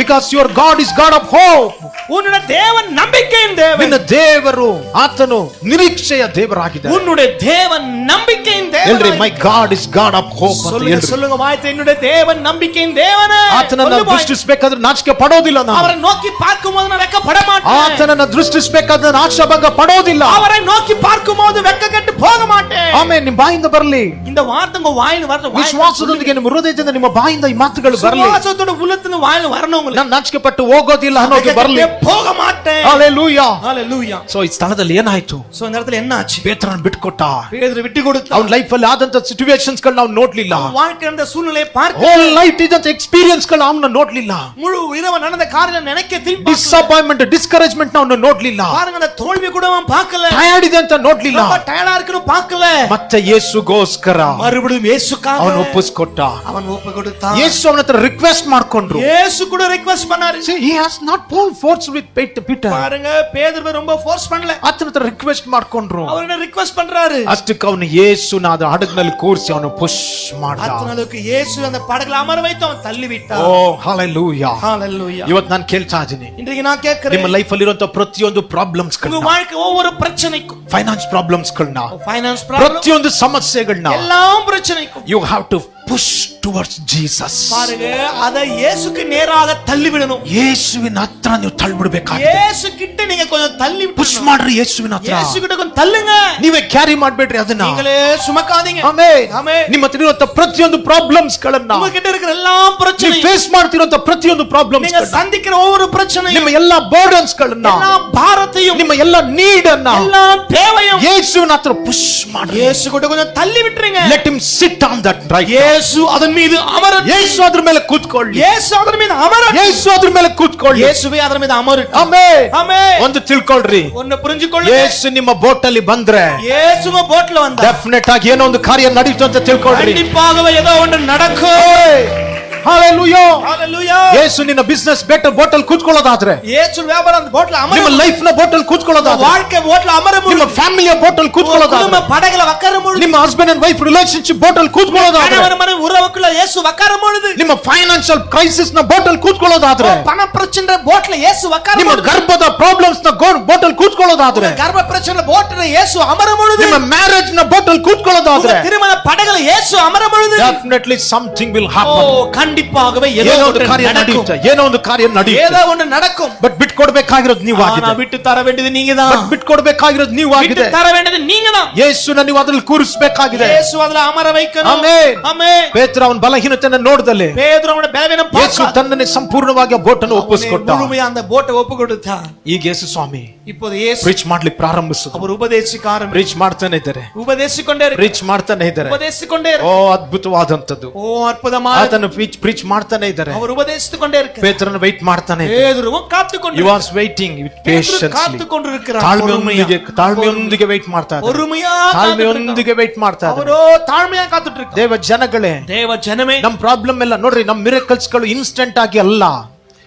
Because your God is God of hope உன்னுடைய தேவன் நம்பிக்கையின் தேவன் ನಿನ್ನ ದೇವರು ಆತನು ನಿರೀಕ್ಷೆಯ ದೇವರಾಗಿದ್ದಾನೆ உன்னுடைய தேவன் நம்பிக்கையின் ಹೇಳ್ರಿ தேவன் my God is God of hope ಅಂತ சொல்லுங்க ಹೇಳ್ರಿ சொல்லுங்க வாய்த்த என்னுடைய தேவன் நம்பிக்கையின் தேவனே ಆತನನ್ನ சொல்லு வாய். ದೃಷ್ಟಿಸಬೇಕಾದ್ರೆ ನಾಚಿಕೆ ಪಡೋದಿಲ್ಲ ನಾನು அவரை நோக்கி பார்க்கும் போது நான் வெக்கப்பட மாட்டேன் ಆತನನ್ನ ದೃಷ್ಟಿಸಬೇಕಾದ್ರೆ ನಾಶಭಂಗ ಪಡೋದಿಲ್ಲ அவரை நோக்கி பார்க்கும் போது வெக்கக்கட்டு போக மாட்டேன் ಆಮೇಲೆ ನಿಮ್ ಬಾಯಿಂದ ಬರಲಿ இந்த வார்த்தை உங்க வாயில வரணும் ವಿಶ್ವಾಸದೊಂದಿಗೆ ನಿಮ್ಮ ಹೃದಯದಿಂದ ನಿಮ್ಮ ಬಾಯಿಂದ ಈ ಮಾತುಗಳು ಬರಲಿ விசுவாசத்தோட உள்ளத்துல வாயில வரணும் உங்களுக்கு ನಾನು ನಾಚಿಕೆ ಪಟ್ಟು ಹೋಗೋದಿಲ್ಲ ಅನ್ನೋದು ಬರಲಿ போக மாட்டேன் ಹಾಲೆಲೂಯಾ ஹalleluya ಸೊ ಈ ಸ್ಥಳದಲ್ಲಿ ಏನಾಯ್ತು சோ இந்த இடத்துல என்ன ஆச்சு ಪೇತ್ರನ್ ಬಿಟ್ಕೊಟ್ಟ பேதுரு விட்டு கொடுத்தான் ಅವನ ಲೈಫ್ ಅಲ್ಲಿ ಆದಂತ ಸಿಚುವೇಶನ್ಸ್ ಗಳು ನಾವು ನೋಡ್ಲಿಲ್ಲ அவன் வாழ்க்கை நடந்த சூழ்நிலையை பார்த்து ಹೋಲ್ ಲೈಫ್ ಇದ್ದಂತ ಎಕ್ಸ್ಪೀರಿಯನ್ಸ್ ಗಳು ಅವನ್ನ ನೋಡ್ಲಿಲ್ಲ முழு இரவு நடந்த காரியம் நினைக்க திரும்பி பார்க்கல. ಡಿಸಪಾಯಿಂಟ್ಮೆಂಟ್ ಡಿಸ್ಕರೇಜ್ಮೆಂಟ್ ಅವನ್ನ ನೋಡ್ಲಿಲ್ಲ பாருங்க அந்த தோல்வி கூட அவன் பார்க்கல ಟಯರ್ಡ್ ಇದೆ ಅಂತ ನೋಡ್ಲಿಲ್ಲ ரொம்ப டயர்டா இருக்குன்னு பார்க்கல ಮತ್ತೆ ಯೇಸುಗೋಸ್ಕರ மறுபடியும் இயேசுக்காக ಅವನು ಒಪ್ಪಿಸ್ಕೊಟ್ಟ அவன் ஒப்பு கொடுத்தான் ಯೇಸು ಅವನ ಹತ್ರ ರಿಕ್ವೆಸ್ಟ್ ಮಾಡ್ಕೊಂಡ್ರು இயேசு கூட ரிக்வெஸ்ட் பண்ணாரு See, he has not pulled force with Peter. பாருங்க பேதுரு ரொம்ப ஃபோர்ஸ் பண்ணல ಆತನ ಹತ್ರ ರಿಕ್ವೆಸ್ಟ್ ಮಾಡ್ಕೊಂಡ್ರು அவர் என்ன ರಿಕ್ವೆಸ್ಟ್ பண்றாரு ಅಷ್ಟಕ್ಕೆ ಅವನು ಯೇಸುನ ಅದ ಹಡಗ್ನಲ್ಲಿ ಕೂರಿಸಿ ಅವನು ಪುಷ್ ಮಾಡ್ದ அத்தனதுக்கு இயேசு அந்த படகுல அமர வைத்து அவன் தள்ளி ಓ விட்டான் ಹಾಲೆಲೂಯಾ ஹalleluya ಇವತ್ತು ನಾನು ಕೇಳ್ತಾ ಇದ್ದೀನಿ இன்றைக்கு நான் ನಿಮ್ಮ கேட்கிறேன் ಲೈಫ್ ಅಲ್ಲಿ ಇರುವಂತ ಪ್ರತಿಯೊಂದು ಪ್ರಾಬ್ಲಮ್ಸ್ உங்க ಗಳನ್ನ வாழ்க்கை ஒவ்வொரு பிரச்சனைக்கும் ಫೈನಾನ್ಸ್ ಪ್ರಾಬ್ಲಮ್ಸ್ ಗಳನ್ನ ஃபைனான்ஸ் ப்ராப்ளம் ಪ್ರತಿಯೊಂದು ಸಮಸ್ಯೆಗಳನ್ನ எல்லா பிரச்சனைக்கும் you have to push towards Jesus பாருங்க அத இயேசுக்கு நேராக தள்ளி விடணும் ಯೇಸುವಿನ ಹತ್ರ ನೀವು ತಳ್ಬಿಡ್ಬೇಕಾಗಿದೆ இயேசு கிட்ட நீங்க கொஞ்சம் தள்ளி ಪುಷ್ விடணும் ಮಾಡ್ರಿ ಯೇಸುವಿನ ಹತ್ರ இயேசு கிட்ட கொஞ்சம் தள்ளுங்க ನೀವೇ ಕ್ಯಾರಿ ಮಾಡ್ಬೇಡ್ರಿ ಅದನ್ನ நீங்களே சுமக்காதீங்க ಆಮೇಲೆ ஆமென். ನಿಮ್ಮ ಹತ್ರ ಇರುವಂತ ಪ್ರತಿಯೊಂದು ಪ್ರಾಬ್ಲಮ್ಸ್ ಗಳನ್ನ உங்க கிட்ட இருக்கிற எல்லா ನೀವು பிரச்சனையும் ಫೇಸ್ ಮಾಡ್ತಿರುವಂತ ಪ್ರತಿಯೊಂದು ಪ್ರಾಬ್ಲಮ್ಸ್ நீங்க சந்திக்கிற ஒவ்வொரு பிரச்சனையும் ನಿಮ್ಮ ಎಲ್ಲಾ ಬರ್ಡನ್ಸ್ ಗಳನ್ನ எல்லா பாரத்தையும் ನಿಮ್ಮ ಎಲ್ಲಾ ನೀಡ್ ಅನ್ನ எல்லா தேவையும் ಯೇಸುವಿನ ಹತ್ರ ಪುಷ್ ಮಾಡಿ இயேசு கிட்ட கொஞ்சம் தள்ளி விட்டுருங்க let him sit on that right இயேசு அதன் மீது அமர ಯೇಸು ಅದ್ರ ಮೇಲೆ ಕೂತ್ಕೊಳ್ಳಿ இயேசு அதன் மீது அமர ಯೇಸು ಅದ್ರ ಮೇಲೆ ಕೂತ್ಕೊಳ್ಳಿ இயேசுவே அதன் மீது அமரு ಆಮೇಲೆ ஆமே ಒಂದು ತಿಳ್ಕೊಳ್ರಿ ஒன்னு புரிஞ்சுக்கொள்ளுங்க ಯೇಸು ನಿಮ್ಮ ಬೋಟ್ ಅಲ್ಲಿ ಬಂದ್ರೆ இயேசுவ போட்ல வந்தா ಡೆಫಿನೆಟ್ ಆಗಿ ಏನೋ ಒಂದು ಕಾರ್ಯ ನಡೀತು ಅಂತ ತಿಳ್ಕೊಳ್ರಿ கண்டிப்பாகவே ஏதோ ஒன்று நடக்கும் Hallelujah. ஹalleluya ಯೇಸು ನಿನ್ನ ಬಿಸ್ನೆಸ್ ಬೆಟರ್ ಬೋಟಲ್ ಕೂತ್ಕೊಳ್ಳೋದಾದ್ರೆ இயேசு வியாபாரம் அந்த போட்ல அமர ನಿಮ್ಮ ಲೈಫ್ ನ ಬೋಟಲ್ ಕೂತ್ಕೊಳ್ಳೋದಾದ್ರೆ வாழ்க்கை போட்ல அமர ನಿಮ್ಮ முடியும் ಫ್ಯಾಮಿಲಿಯ ಬೋಟಲ್ ಕೂತ್ಕೊಳ್ಳೋದಾದ್ರೆ குடும்ப படகுல உட்கார முடியும் ನಿಮ್ಮ husband and wife relationship bottle ಕೂತ್ಕೊಳ್ಳೋದಾದ್ರೆ கணவன் மனைவி உறவுக்குள்ள இயேசு உட்கார பொழுது ನಿಮ್ಮ ಫೈನಾನ್ಷಿಯಲ್ ಕ್ರೈಸಿಸ್ ನ ಬೋಟಲ್ ಕೂತ್ಕೊಳ್ಳೋದಾದ್ರೆ பண பிரச்சனை போட்ல இயேசு உட்கார ನಿಮ್ಮ பொழுது ಗರ್ಭದ ಪ್ರಾಬ್ಲಮ್ಸ್ ನ ಬೋಟಲ್ ಕೂತ್ಕೊಳ್ಳೋದಾದ್ರೆ கர்ப்ப பிரச்சனை போட்ல இயேசு அமர பொழுது ನಿಮ್ಮ ಮ್ಯಾರೇಜ್ ನ ಬೋಟಲ್ ಕೂತ್ಕೊಳ್ಳೋದಾದ್ರೆ உங்க திருமண படகுல இயேசு அமர பொழுது definitely something will O happen கண்டிப்பாகவே ಖಂಡಿತವಾಗವೇ ಏನೋ ಒಂದು ಕಾರ್ಯ ನಡೆಯುತ್ತೆ ಏನೋ ಒಂದು ಕಾರ್ಯ ನಡೆಯುತ್ತೆ ಏನೋ ಒಂದು ನಡಕಂ ಬಟ್ ಬಿಟ್ ಕೊಡಬೇಕಾಗಿರೋದು ನೀವು ಆಗಿದೆ ಬಿಟ್ಟು ತರಬೇಡಿದ್ದು ನೀಗೆ ಬಟ್ ಬಿಟ್ ಕೊಡಬೇಕಾಗಿರೋದು ನೀವು ಆಗಿದೆ ತರಬೇಡಿದ್ದು ನೀಗೆ ಯೇಸುನ ನೀವು ಅದರಲ್ಲಿ ಕೂರಿಸಬೇಕಾಗಿದೆ ಯೇಸು ಅದರ ಅಮರ ವೈಕನು ಆಮೆನ್ ಆಮೆನ್ ಪೇತ್ರ ಅವನ ಬಲಹೀನತೆಯನ್ನು ನೋಡಿದಲೆ ಪೇತ್ರ ಅವನ ಬೆಳವಿನ ಯೇಸು ತನ್ನನ್ನೇ ಸಂಪೂರ್ಣವಾಗಿ ಆ ಬೋಟನ್ನು ಒಪ್ಪಿಸಿಕೊಟ್ಟ ಮುಳುಮೆಯ ಆ ಬೋಟ ಒಪ್ಪಿಕೊಡುತ್ತಾ ಈಗ ಯೇಸು ಸ್ವಾಮಿ இப்போது இயேசு ಪ್ರೀಚ್ ಮಾಡ್ಲಿಕ್ಕೆ ಪ್ರಾರಂಭಿಸಿದ್ರು அவர் உபதேசிக்க ஆரம்பி ಪ್ರೀಚ್ ಮಾಡ್ತಾನೆ ಇದ್ದಾರೆ உபதேசிக்கொண்டே இருக்கு ಪ್ರೀಚ್ ಮಾಡ್ತಾನೆ ಇದ್ದಾರೆ உபதேசிக்கொண்டே ಓ இருக்கு ಅದ್ಭುತವಾದಂತದ್ದು ஓ அற்புதமா ಆತನು ಪ್ರೀಚ್ ಪ್ರೀಚ್ ಮಾಡ್ತಾನೆ ಇದ್ದಾರೆ அவர் உபதேசித்துக் கொண்டே இருக்கு ಪೇತ್ರನ ವೆಯ್ಟ್ ಮಾಡ್ತಾನೆ ಇದ್ದಾರೆ பேதுருவும் காத்து ಯು கொண்டு ವಾಸ್ ವೇಟಿಂಗ್ ವಿತ್ ಪೇಷನ್ಸ್ಲಿ காத்து கொண்டிருக்கிறார் பொறுமையா. ತಾಳ್ಮೆಯೊಂದಿಗೆ ತಾಳ್ಮೆಯೊಂದಿಗೆ ವೆಯ್ಟ್ ಮಾಡ್ತಾ ಇದ್ದಾರೆ பொறுமையா காத்துட்டு ತಾಳ್ಮೆಯೊಂದಿಗೆ ವೆಯ್ಟ್ ಮಾಡ್ತಾ இருக்கார். ಇದ್ದಾರೆ அவரோ தாழ்மையா காத்துட்டு இருக்கார் ದೇವ ಜನಗಳೇ தேவ ஜனமே ನಮ್ ಪ್ರಾಬ್ಲಮ್ ಎಲ್ಲ ನೋಡ್ರಿ ನಮ್ ಮಿರಕಲ್ಸ್ ಗಳು ಇನ್ಸ್ಟೆಂಟ್ ಆಗಿ ಅಲ್ಲ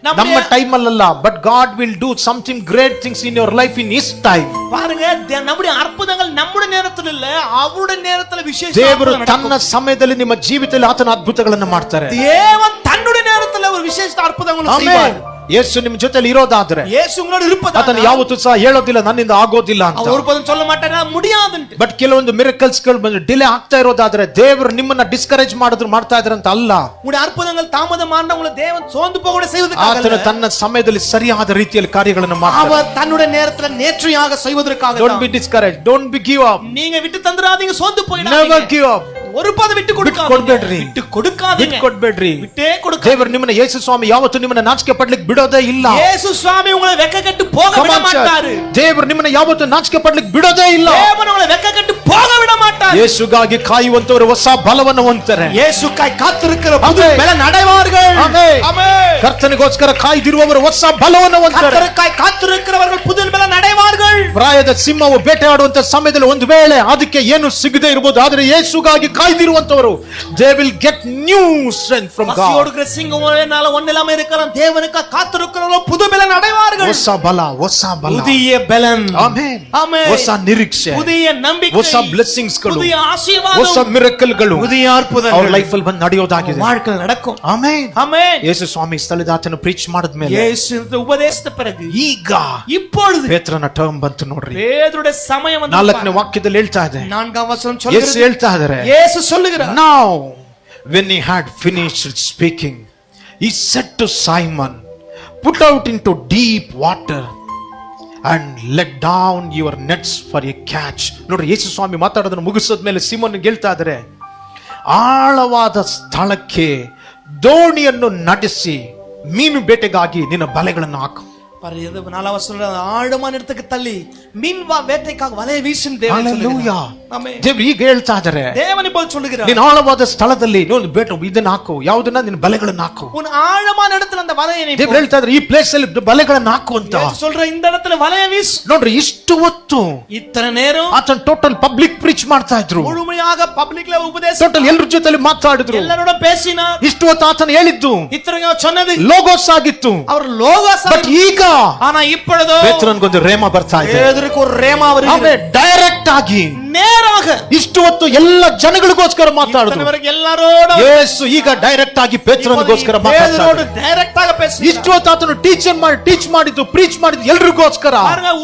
ನಮ್ಮ ನಮ್ಮ ಟೈಮ್ ಅಲ್ಲಲ್ಲ but God will do something great things in your life in his time பாருங்க தே- நம்முடைய அற்புதங்கள் நம்முடைய நேரத்துல இல்ல அவருடைய நேரத்துல விசேஷ ದೇವರು அற்புதம் நடக்கும். ತನ್ನ ಸಮಯದಲ್ಲಿ ನಿಮ್ಮ ಜೀವಿತದಲ್ಲಿ ಆತನ ಅದ್ಭುತಗಳನ್ನು ಮಾಡ್ತಾರೆ தேவன் தன்னுடைய நேரத்துல வாழ்க்கையில ஒரு விசேஷ அற்புதங்களும் செய்வார் ಆಮೇನ್ ಯೇಸು ನಿಮ್ ಜೊತೆಲಿ ಇರೋದಾದ್ರೆ இயேசு உங்களோட ಆತನು இருப்பதா ಯಾವತ್ತೂ ಸಹ ಹೇಳೋದಿಲ್ಲ ನನ್ನಿಂದ ಆಗೋದಿಲ್ಲ ಅಂತ அவர் ஒருபோதும் சொல்ல மாட்டாரா முடியாதுன்ட்டு ಬಟ್ ಕೆಲವೊಂದು ಮಿರಕಲ್ಸ್ ಗಳು ಬಂದು ಡಿಲೇ ಆಗ್ತಾ ಇರೋದಾದ್ರೆ ದೇವರು ನಿಮ್ಮನ್ನ ಡಿಸ್ಕರೇಜ್ ಮಾಡಿದ್ರು ಮಾಡ್ತಾ ಇದ್ರಂತ ಅಲ್ಲ உங்களுடைய அற்புதங்கள் தாமதமான உங்களை தேவன் சோர்ந்து போக கூட செய்வதற்காக ಆತನು அல்ல. ತನ್ನ ಸಮಯದಲ್ಲಿ ಸರಿಯಾದ ರೀತಿಯಲ್ಲಿ ಕಾರ್ಯಗಳನ್ನು ಮಾಡ್ತಾರೆ அவர் தன்னுடைய நேரத்துல நேற்றையாக செய்வதற்காக don't be discourage don't be give up நீங்க விட்டு தந்துடாதீங்க சோர்ந்து ನೆವರ್ போயிடாதீங்க ಗಿವ್ ಅಪ್ ஒருபாது விட்டு கொடுக்காதீங்க ಕೊಡ್ಬೇಡ್ರಿ. விட்டு கொடுக்காதீங்க ಬಿಟ್ ಕೊಡ್ಬೇಡ್ರಿ விட்டே கொடுக்க ದೇವರು ನಿಮ್ಮನ್ನ ಯೇಸು ಸ್ವಾಮಿ ಯಾವತ್ತು ನಿಮ್ಮನ್ನ ನಾಚಿಕೆ ಪಡ್ಲಿಕ್ಕೆ ಬಿಡೋದೇ ಇಲ್ಲ ಯೇಸು ಸ್ವಾಮಿ ಉಂಗಳೆ ವೆಕ್ಕಗೆಟ್ಟು ಹೋಗ ಬಿಡ ಮಾட்டாರು ದೇವರು ನಿಮ್ಮನ್ನ ಯಾವತ್ತೂ ನಾಚಿಕೆ ಪಡ್ಲಿಕ್ಕೆ ಬಿಡೋದೇ ಇಲ್ಲ ದೇವರು ಉಂಗಳೆ ವೆಕ್ಕಗೆಟ್ಟು போக விட மாட்டாரு ಯೇಸುಗಾಗಿ ಕಾಯುವಂತವರು ಹೊಸ ಬಲವನ್ನು ಹೊಂದ್ತಾರೆ இயேசுக்காய் காத்திருக்கிற புது ஆமென். பலன் அடைவார்கள் ஆமென். ஆமென். ಕರ್ತನಿಗೋಸ್ಕರ ಕಾಯ್ದಿರುವವರು ಹೊಸ ಬಲವನ್ನು ಹೊಂದ್ತಾರೆ கர்த்தருக்காய் காத்திருக்கிறவர்கள் புது பலன் அடைவார்கள் ಪ್ರಾಯದ ಸಿಂಹವು ಬೇಟೆಯಾಡುವಂತ ಸಮಯದಲ್ಲಿ ಒಂದು ವೇಳೆ ಅದಕ್ಕೆ ಏನು ಸಿಗದೆ ಇರಬಹುದು ಆದ್ರೆ ಯೇಸುಗಾಗಿ ಕಾಯ್ದಿರುವಂತವರು they will get new strength from God பசியோடுகிற சிங்கம் ஒரேனால ஒண்ணு இல்லாம இருக்கலாம் தேவனுக்காக காத்திருக்கிறவர்கள் புது பலன் அடைவார்கள் ಹೊಸ ಬಲ ಹೊಸ ಬಲ புதிய பலன் ಆಮೆನ್ ஆமென். ಹೊಸ ನಿರೀಕ್ಷೆ புதிய நம்பிக்கை ಹೊಸ ಬ್ಲೆಸ್ಸಿಂಗ್ಸ್ ಗಳು புதிய ಹೊಸ ஆசீர்வாதம் ಮಿರಕಲ್ ಗಳು புதிய ಅವ್ರ அற்புதங்கள் ಲೈಫ್ ಅಲ್ಲಿ ಬಂದು ನಡೆಯೋದಾಗಿದೆ வாழ்க்கை நடக்கும் ಆಮೇನ್ ஆமென் ಯೇಸು ಸ್ವಾಮಿ ಸ್ಥಳದ ಆತನ ಪ್ರೀಚ್ ಮಾಡಿದ್ಮೇಲೆ இயேசு இந்த ಉಪದೇಶದ பிறகு ಈಗ இப்பொழுது ಪೇತ್ರನ ಟರ್ಮ್ ಬಂತು ನೋಡ್ರಿ பேதுடைய சமயம் வந்து ನಾಲ್ಕನೇ ವಾಕ್ಯದಲ್ಲಿ ಹೇಳ್ತಾ ಇದೆ நான்காம் வசனம் ಯೇಸು சொல்கிறது ಹೇಳ್ತಾ ಇದಾರೆ இயேசு சொல்லுகிறார் Now, when he had finished speaking, he said to Simon, Put out into deep water and let down your nets for a catch ನೋಡ್ರಿ ಯೇಸು ಸ್ವಾಮಿ ಮಾತಾಡೋದನ್ನು ಮುಗಿಸಿದ ಮೇಲೆ ಸಿಮನ್ ಗೆಲ್ತಾ ಇದ್ದಾರೆ ಆಳವಾದ ಸ್ಥಳಕ್ಕೆ ದೋಣಿಯನ್ನು ನಟಿಸಿ ಮೀನು ಬೇಟೆಗಾಗಿ ನಿನ್ನ ಬಲೆಗಳನ್ನು ಹಾಕು. நாலாம் வசனம் ஆழமான இடத்துக்கு தள்ளி மீன் வேட்டைக்காக வலையை வீசும் ಹೇಳ್ತಾ ಇದ್ದಾರೆ ಆಳವಾದ ಸ್ಥಳದಲ್ಲಿ ನೋಡಿ ಯಾವುದನ್ನ ನಿನ್ನ ಬಲೆಗಳನ್ನು ಹಾಕು ಒಂದು ಆಳವಾದ இடத்துல ಈ ಪ್ಲೇಸ್ ಅಲ್ಲಿ ಬಲೆಗಳನ್ನು ಹಾಕು ಅಂತ சொல்ற இந்த ನೋಡ್ರಿ ಇಷ್ಟು ಹೊತ್ತು ಇತರ ನೇರ ಆತನ ಟೋಟಲ್ ಪಬ್ಲಿಕ್ ಪ್ರೀಚ್ ಮಾಡ್ತಾ ಇದ್ರು ಮುಳುಮುಯಾಗ ಪಬ್ಲಿಕ್ ಲ ಉಪದೇಶ ಟೋಟಲ್ ಎಲ್ಲರ ಮಾತಾಡಿದ್ರು ಎಲ್ಲರೊಡ ಪೇಸಿನ ಇಷ್ಟು ಹೊತ್ತು ಆತನ ಹೇಳಿದ್ದು ಇತರ ಚನ್ನದಿ ಲೋಗೋಸ್ ಆಗಿತ್ತು ಅವರ ಲೋಗೋಸ್ ಬಟ್ ಈಗ ಆನಾ ಇಪ್ಪಡದೋ ಪೇತ್ರನ್ ಕೊಂಚ ರೇಮ ಬರ್ತಾ ಇದೆ ಪೇತ್ರಕ್ಕೆ ಒಂದು ರೇಮ ಅವರಿಗೆ ಡೈರೆಕ್ಟ್ ಆಗಿ ನೇರವಾಗ ಇಷ್ಟು ಹೊತ್ತು ಎಲ್ಲ ಜನಗಳಿಗೋಸ್ಕರ ಮಾತಾಡಿದ್ರು ಎಲ್ಲರೋಡ ಯೇಸು ಈಗ ಡೈರೆಕ್ಟ್ ಆಗಿ ಪೇತ್ರನಿಗೋಸ್ಕರ ಡೈರೆಕ್ಟ್ ಆಗಿ ಪೇತ್ರ ಇಷ್ಟು ಹೊತ್ತು ಆತನು ಟೀಚರ್ ಮಾಡಿ ಟೀಚ್ ಮಾಡಿದ್ದು ಪ್ರೀಚ್ ಮಾಡಿದ್ದು ಎಲ್ಲರಿಗೋಸ್ಕರ